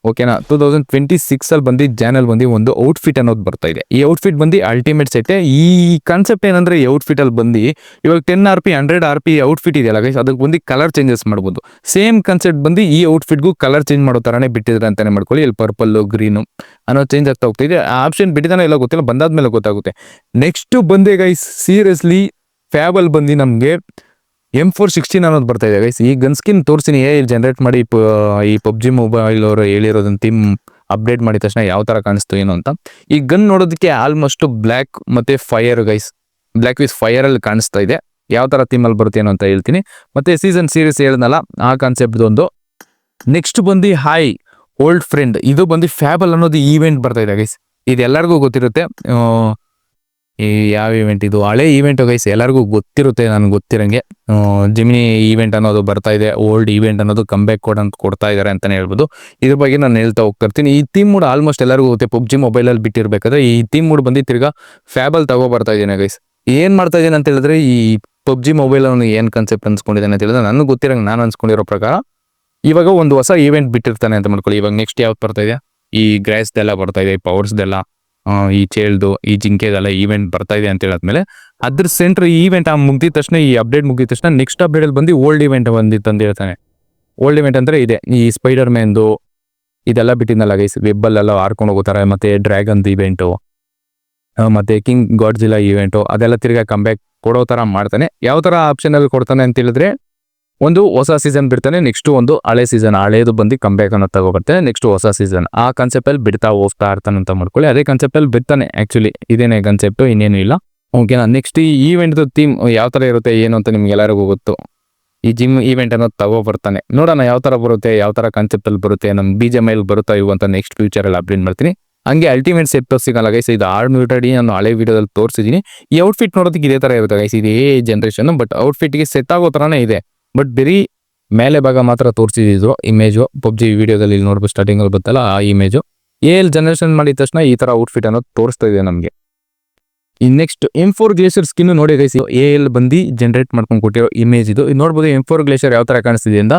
ಓಕೆನಾ ಟೂ ತೌಸಂಡ್ ಟ್ವೆಂಟಿ ಸಿಕ್ಸಲ್ಲಿ ಬಂದು ಜಾನಲ್ ಬಂದು ಒಂದು ಔಟ್ಫಿಟ್ ಅನ್ನೋದು ಬರ್ತಾ ಇದೆ. ಈ ಔಟ್ಫಿಟ್ ಬಂದು ಅಲ್ಟಿಮೇಟ್ ಸೆಟ್ ಈ ಕಾನ್ಸೆಪ್ಟ್ ಏನಂದ್ರೆ ಈ ಔಟ್ಫಿಟಲ್ಲಿ ಬಂದು, ಇವಾಗ ten R P hundred R P outfit ಇದೆಯಲ್ಲ ಗೈಸ್ ಅದಕ್ಕೆ ಬಂದು ಕಲರ್ ಚೇಂಜಸ್ ಮಾಡ್ಬೋದು. ಸೇಮ್ ಕಾನ್ಸೆಪ್ಟ್ ಬಂದು ಈ ಔಟ್ಫಿಟ್ಗೂ ಕಲರ್ ಚೇಂಜ್ ಮಾಡೋ ಥರನೇ ಬಿಟ್ಟಿದ್ರೆ ಅಂತಾನೆ ಮಾಡ್ಕೊಳ್ಳಿ. ಇಲ್ಲಿ ಪರ್ಪಲ್ಲು ಗ್ರೀನು ಅನ್ನೋ ಚೇಂಜ್ ಆಗ್ತಾ ಹೋಗ್ತಿದೆ ಆ ಆಪ್ಷನ್ ಬಿಟ್ಟಿದಾನೆ ಎಲ್ಲ ಗೊತ್ತಿಲ್ಲ, ಬಂದಾದ್ಮೇಲೆ ಗೊತ್ತಾಗುತ್ತೆ. ನೆಕ್ಸ್ಟ್ ಬಂದೆ ಗೈಸ್ ಸೀರಿಯಸ್ಲಿ ಫ್ಯಾಬಲ್ ಬಂದು ನಮಗೆ. ಎಂ ಫೋರ್ ಸಿಕ್ಸ್ಟೀನ್ ಅನ್ನೋದು ಬರ್ತಾ ಇದೆ ಗೈಸ್ ಈ ಗನ್ ಸ್ಕಿನ್ ತೋರಿಸಿನಿ ಏ ಜನರೇಟ್ ಮಾಡಿ ಈ ಪಬ್ಜಿ ಮೊಬೈಲ್ ಅವರು ಹೇಳಿರೋದನ್ನ ಥೀಮ್ ಅಪ್ಡೇಟ್ ಮಾಡಿದ ತಕ್ಷಣ ಯಾವ ಥರ ಕಾಣಿಸ್ತು ಏನು ಅಂತ. ಈ ಗನ್ ನೋಡೋದಕ್ಕೆ ಆಲ್ಮೋಸ್ಟ್ ಬ್ಲ್ಯಾಕ್ ಮತ್ತೆ fire guys black with fire ಅಲ್ಲಿ ಕಾಣಿಸ್ತಾ ಇದೆ. ಯಾವ ಥರ ಥೀಮಲ್ಲಿ ಬರುತ್ತೆ ಏನು ಅಂತ ಹೇಳ್ತೀನಿ. ಮತ್ತೆ ಸೀಸನ್ ಸೀರೀಸ್ ಹೇಳಿದ್ನಲ್ಲ, ಆ ಕಾನ್ಸೆಪ್ಟ್ ಒಂದು ನೆಕ್ಸ್ಟ್ ಬಂದು ಹಾಯ್ ಓಲ್ಡ್ ಫ್ರೆಂಡ್ ಇದು ಬಂದು ಫ್ಯಾಬಲ್ ಅನ್ನೋದು ಈವೆಂಟ್ ಬರ್ತಾ ಇದೆ ಗೈಸ್ ಇದೆಲ್ಲರಿಗೂ ಗೊತ್ತಿರುತ್ತೆ. ಈ ಯಾವ ಇವೆಂಟ್ ಇದು ಹಳೆ ಇವೆಂಟ್ ಗೈಸ್ ಎಲ್ಲರಿಗೂ ಗೊತ್ತಿರುತ್ತೆ, ನನಗೆ ಗೊತ್ತಿರಂಗೆ. ಜಿಮಿನಿ ಈವೆಂಟ್ ಅನ್ನೋದು ಬರ್ತಾ ಇದೆ ಓಲ್ಡ್ ಈವೆಂಟ್ ಅನ್ನೋದು ಕಂಬ್ಯಾಕ್ ಕೋಡ್ ಅಂತ ಕೊಡ್ತಾ ಇದ್ದಾರೆ ಅಂತಲೇ ಹೇಳ್ಬೋದು. ಇದ್ರ ಬಗ್ಗೆ ನಾನು ಹೇಳ್ತಾ ಹೋಗ್ತಿರ್ತೀನಿ. ಈ ಥೀಮ್ ಮೂಡ್ ಆಲ್ಮೋಸ್ಟ್ ಎಲ್ಲರಿಗೂ ಗೊತ್ತೆ ಪಬ್ಜಿ ಮೊಬೈಲಲ್ಲಿ ಬಿಟ್ಟಿರ್ಬೇಕಾದ್ರೆ ಈ ಥೀಮ್ ಮೂಡ್ ಬಂದು ತಿರ್ಗಾ ಫ್ಯಾಬಲ್ ತಗೋ ಬರ್ತಾ ಇದ್ದೀನಿ ಗೈಸ್ ಏನು ಮಾಡ್ತಾ ಇದ್ದೀನಿ ಅಂತ ಹೇಳಿದ್ರೆ, ಈ ಪಬ್ಜಿ ಮೊಬೈಲ್ ಅವನು ಏನು ಕನ್ಸೆಪ್ಟ್ ಅನ್ಸ್ಕೊಂಡಿದ್ದಾನೆ ಅಂತ ಹೇಳಿದ್ರೆ, ನನಗೆ ಗೊತ್ತಿರಂಗೆ ನಾನು ಅನ್ಸ್ಕೊಂಡಿರೋ ಪ್ರಕಾರ, ಇವಾಗ ಒಂದು ಹೊಸ ಈವೆಂಟ್ ಬಿಟ್ಟಿರ್ತಾನೆ ಅಂತ ಮಾಡ್ಕೊಳ್ಳಿ. ಇವಾಗ ನೆಕ್ಸ್ಟ್ ಯಾವ್ದು ಬರ್ತಾ ಇದೆ? ಈ ಗ್ರಾಸ್ದೆಲ್ಲ ಬರ್ತಾ ಇದೆ ಪವರ್ಸ್ದೆಲ್ಲ ಈ ಚೇಳ್ದು, ಈ ಜಿಂಕೆಗೆಲ್ಲ ಈವೆಂಟ್ ಬರ್ತಾ ಇದೆ ಅಂತ ಹೇಳಿದ್ಮೇಲೆ ಅದ್ರ ಸೆಂಟ್ರ್ ಈವೆಂಟ್ ಆ ಮುಗ್ದಿದ ತಕ್ಷಣ, ಈ ಅಪ್ಡೇಟ್ ಮುಗಿದ ತಕ್ಷಣ ನೆಕ್ಸ್ಟ್ ಅಪ್ಡೇಟ್ ಅಲ್ಲಿ ಬಂದು ಓಲ್ಡ್ ಇವೆಂಟ್ ಬಂದಿತ್ತು ಅಂತ ಹೇಳ್ತಾನೆ. ಓಲ್ಡ್ ಇವೆಂಟ್ ಅಂದ್ರೆ ಇದೆ, ಈ ಸ್ಪೈಡರ್ ಮ್ಯಾನ್ದು ಇದೆಲ್ಲ ಬಿಟ್ಟಿದ್ನಲ್ಲ ಗೈಸ್ ವೆಬ್ಬಲ್ಲೆಲ್ಲ ಹಾರ್ಕೊಂಡು ಹೋಗ್ತಾರೆ ಮತ್ತೆ ಡ್ರ್ಯಾಗನ್ ಇವೆಂಟು ಮತ್ತೆ ಕಿಂಗ್ ಗಾಡ್ಜಿಲ್ಲ ಈವೆಂಟು ಅದೆಲ್ಲ ತಿರ್ಗಾ ಕಂಬ್ಯಾಕ್ ಕೊಡೋ ಥರ ಮಾಡ್ತಾನೆ. ಯಾವ ಥರ ಆಪ್ಷನಲ್ಲಿ ಕೊಡ್ತಾನೆ ಅಂತ ಹೇಳಿದ್ರೆ ಒಂದು ಹೊಸ ಸೀಸನ್ ಬಿಡ್ತಾನೆ ನೆಕ್ಸ್ಟ್ ಒಂದು ಹಳೆ ಸೀಸನ್ ಹಳೇದು ಬಂದು ಕಂಬ್ಯಾಕ್ ಅನ್ನೋ ತಗೋಬರ್ತಾನೆ ನೆಕ್ಸ್ಟ್ ಹೊಸ ಸೀಸನ್ ಆ ಕಾನ್ಸೆಪ್ಟ್ ಅಲ್ಲಿ ಬಿಡ್ತಾ ಹೋಗ್ತಾ ಇರ್ತಾನೆ ಅಂತ ಮಾಡ್ಕೊಳ್ಳಿ. ಅದೇ ಕಾನ್ಸೆಪ್ಟ್ ಅಲ್ಲಿ ಬಿಡ್ತಾನೆ ಆಕ್ಚುಲಿ ಇದೇನೇ ಕಾನ್ಸೆಪ್ಟ್ ಇನ್ನೇನು ಇಲ್ಲ. ಓಕೆನಾ ನೆಕ್ಸ್ಟ್ ಈ ಈವೆಂಟ್ದು ಥೀಮ್ ಯಾವ ಥರ ಇರುತ್ತೆ, ಏನು ಅಂತ ನಿಮ್ಗೆ ಎಲ್ಲರಿಗೂ ಗೊತ್ತು. ಈ ಜಿಮ್ ಈವೆಂಟ್ ಅನ್ನೋದು ತಗೋ ಬರ್ತಾನೆ ನೋಡೋಣ ಯಾವ ಥರ ಬರುತ್ತೆ, ಯಾವ ಥರ ಕಾನ್ಸೆಪ್ಟ್ ಅಲ್ಲಿ ಬರುತ್ತೆ ನಮ್ ಬೀಜ ಮೇಲೆ ಬರುತ್ತಾ, ಇವು ಅಂತ ನೆಕ್ಸ್ಟ್ ಫ್ಯೂಚರ್ ಅಲ್ಲಿ ಅಪ್ಡೇಟ್ ಮಾಡ್ತೀನಿ. ಹಂಗೆ ಅಲ್ಟಿಮೇಟ್ ಸೆಟ್ ಸಿಗಲ್ಲ ಗೈಸ್ ಇದು ಆರ್ ಮ್ಯೂಟಡಿ ನಾನು ಹಳೆ ವಿಡಿಯೋದಲ್ಲಿ ತೋರಿಸಿದ್ದೀನಿ. ಈ ಔಟ್ಫಿಟ್ ನೋಡೋದಕ್ಕೆ ಇದೇ ತರ ಇರುತ್ತೆ ಗೈಸ್ ಇದೇ ಜನರೇಷನ್ ಬಟ್ ಔಟ್ಫಿಟ್ಗೆ ಸೆಟ್ ಆಗೋ ತರಾನೇ ಇದೆ. ಬಟ್ ಬರೀ ಮೇಲೆ ಭಾಗ ಮಾತ್ರ ತೋರಿಸಿದ್ರು ಇಮೇಜು ಪಬ್ಜಿ ವಿಡಿಯೋದಲ್ಲಿ ಇಲ್ಲಿ ನೋಡ್ಬೋದು ಸ್ಟಾರ್ಟಿಂಗ್ ಅಲ್ಲಿ ಬರ್ತಲ್ಲ ಆ ಇಮೇಜು ಎಲ್ ಜನರೇಷನ್ ಮಾಡಿದ ತಕ್ಷಣ ಈ ತರ ಔಟ್ಫಿಟ್ ಅನ್ನೋದು ತೋರಿಸ್ತಾ ಇದೆ ನಮಗೆ. ಈ next M four glacier skin ನೋಡಿ ಗೈಸ್ ಎ ಎಲ್ ಬಂದು ಜನರೇಟ್ ಮಾಡ್ಕೊಂಡು ಕೊಟ್ಟಿರೋ ಇಮೇಜ್ ಇದು. ನೋಡ್ಬೋದು ಎಂ ಫೋರ್ ಗ್ಲೇಷಿಯರ್ ಯಾವ ತರ ಕಾಣಿಸ್ತಿದೆ ಅಂತ.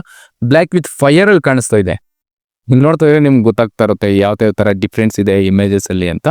ಬ್ಲ್ಯಾಕ್ ವಿತ್ ಫೈರ್ ಅಲ್ಲಿ ಕಾಣಿಸ್ತಾ ಇದೆ. ನೋಡ್ತಾ ಇದ್ರೆ ನಿಮ್ಗೆ ಗೊತ್ತಾಗ್ತಾ ಇರುತ್ತೆ ಯಾವ ಯಾವ ತರ ಡಿಫ್ರೆನ್ಸ್ ಇದೆ ಇಮೇಜಸ್ ಅಲ್ಲಿ ಅಂತ.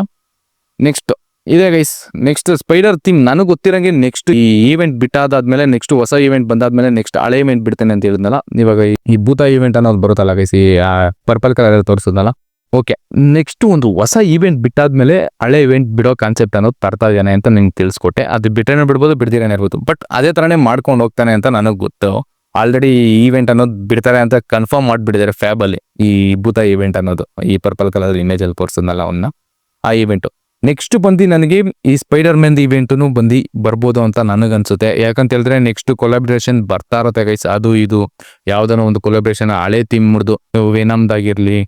ನೆಕ್ಸ್ಟ್ ಇದೆ ಗೈಸ್ ನೆಕ್ಸ್ಟ್ ಸ್ಪೈಡರ್ ಥೀಮ್ ನನಗೆ ಗೊತ್ತಿರಂಗೆ ನೆಕ್ಸ್ಟ್ ಈ ಈವೆಂಟ್ ಬಿಟ್ಟಾದಾದ್ಮೇಲೆ ನೆಕ್ಸ್ಟ್ ಹೊಸ ಈವೆಂಟ್ ಬಂದಾದ್ಮೇಲೆ ನೆಕ್ಸ್ಟ್ ಹಳೆ ಇವೆಂಟ್ ಬಿಡ್ತೇನೆ ಅಂತ ಹೇಳಿದ್ನಲ್ಲ. ಇವಾಗ ಈ- ಭೂತ ಈವೆಂಟ್ ಅನ್ನೋದು ಬರುತ್ತಲ್ಲ ಗೈಸ್ ಈ ಪರ್ಪಲ್ ಕಲರ್ ತೋರಿಸಿದ್ನಲ್ಲ. ಓಕೆ ನೆಕ್ಸ್ಟ್ ಒಂದು ಹೊಸ ಈವೆಂಟ್ ಬಿಟ್ಟಾದ್ಮೇಲೆ ಹಳೆ ಇವೆಂಟ್ ಬಿಡೋ ಕಾನ್ಸೆಪ್ಟ್ ಅನ್ನೋದು ತರ್ತಾ ಇದ್ದಾನೆ ಅಂತ ನಿಮ್ಗೆ ತಿಳಿಸ್ಕೊಟ್ಟೆ. ಅದು ಬಿಟ್ಟೇನೆ ಬಿಡ್ಬೋದು, ಬಿಡ್ದಿರೇನೆ ಇರ್ಬೋದು. ಬಟ್ ಅದೇ ತರನೇ ಮಾಡ್ಕೊಂಡು ಹೋಗ್ತಾನೆ ಅಂತ ನನಗೆ ಗೊತ್ತು. ಆಲ್ರೆಡಿ ಈವೆಂಟ್ ಅನ್ನೋದು ಬಿಡ್ತಾರೆ ಅಂತ ಕನ್ಫರ್ಮ್ ಮಾಡಿಬಿಟ್ಟಿದ್ದಾರೆ ಫ್ಯಾಬಲ್ಲಿ ಈ ಭೂತ ಈವೆಂಟ್ ಅನ್ನೋದು, ಈ ಪರ್ಪಲ್ ಕಲರ್ ಇಮೇಜ್ ಅಲ್ಲಿ ಅವನ್ನ ಆ ಈವೆಂಟ್ ನೆಕ್ಸ್ಟ್ ಬಂದು ನನಗೆ ಈ ಸ್ಪೈಡರ್ ಮ್ಯಾನ್ ಇವೆಂಟ್ನು ಬಂದು ಬರ್ಬೋದು ಅಂತ ನನಗನ್ಸುತ್ತೆ. ಯಾಕಂತ ಹೇಳಿದ್ರೆ ನೆಕ್ಸ್ಟ್ ಕೊಲಾಬ್ರೇಷನ್ ಬರ್ತಾ ಇರುತ್ತೆ ಗೈಸ್ ಅದು ಇದು. ಯಾವ್ದಾನ ಒಂದು ಕೊಲಾಬ್ರೇಷನ್ ಹಳೆ ತಿಮ್ಮಡ್ದು ಮುಡ್ದು ವೇನಮ್ದಾಗಿರ್ಲಿ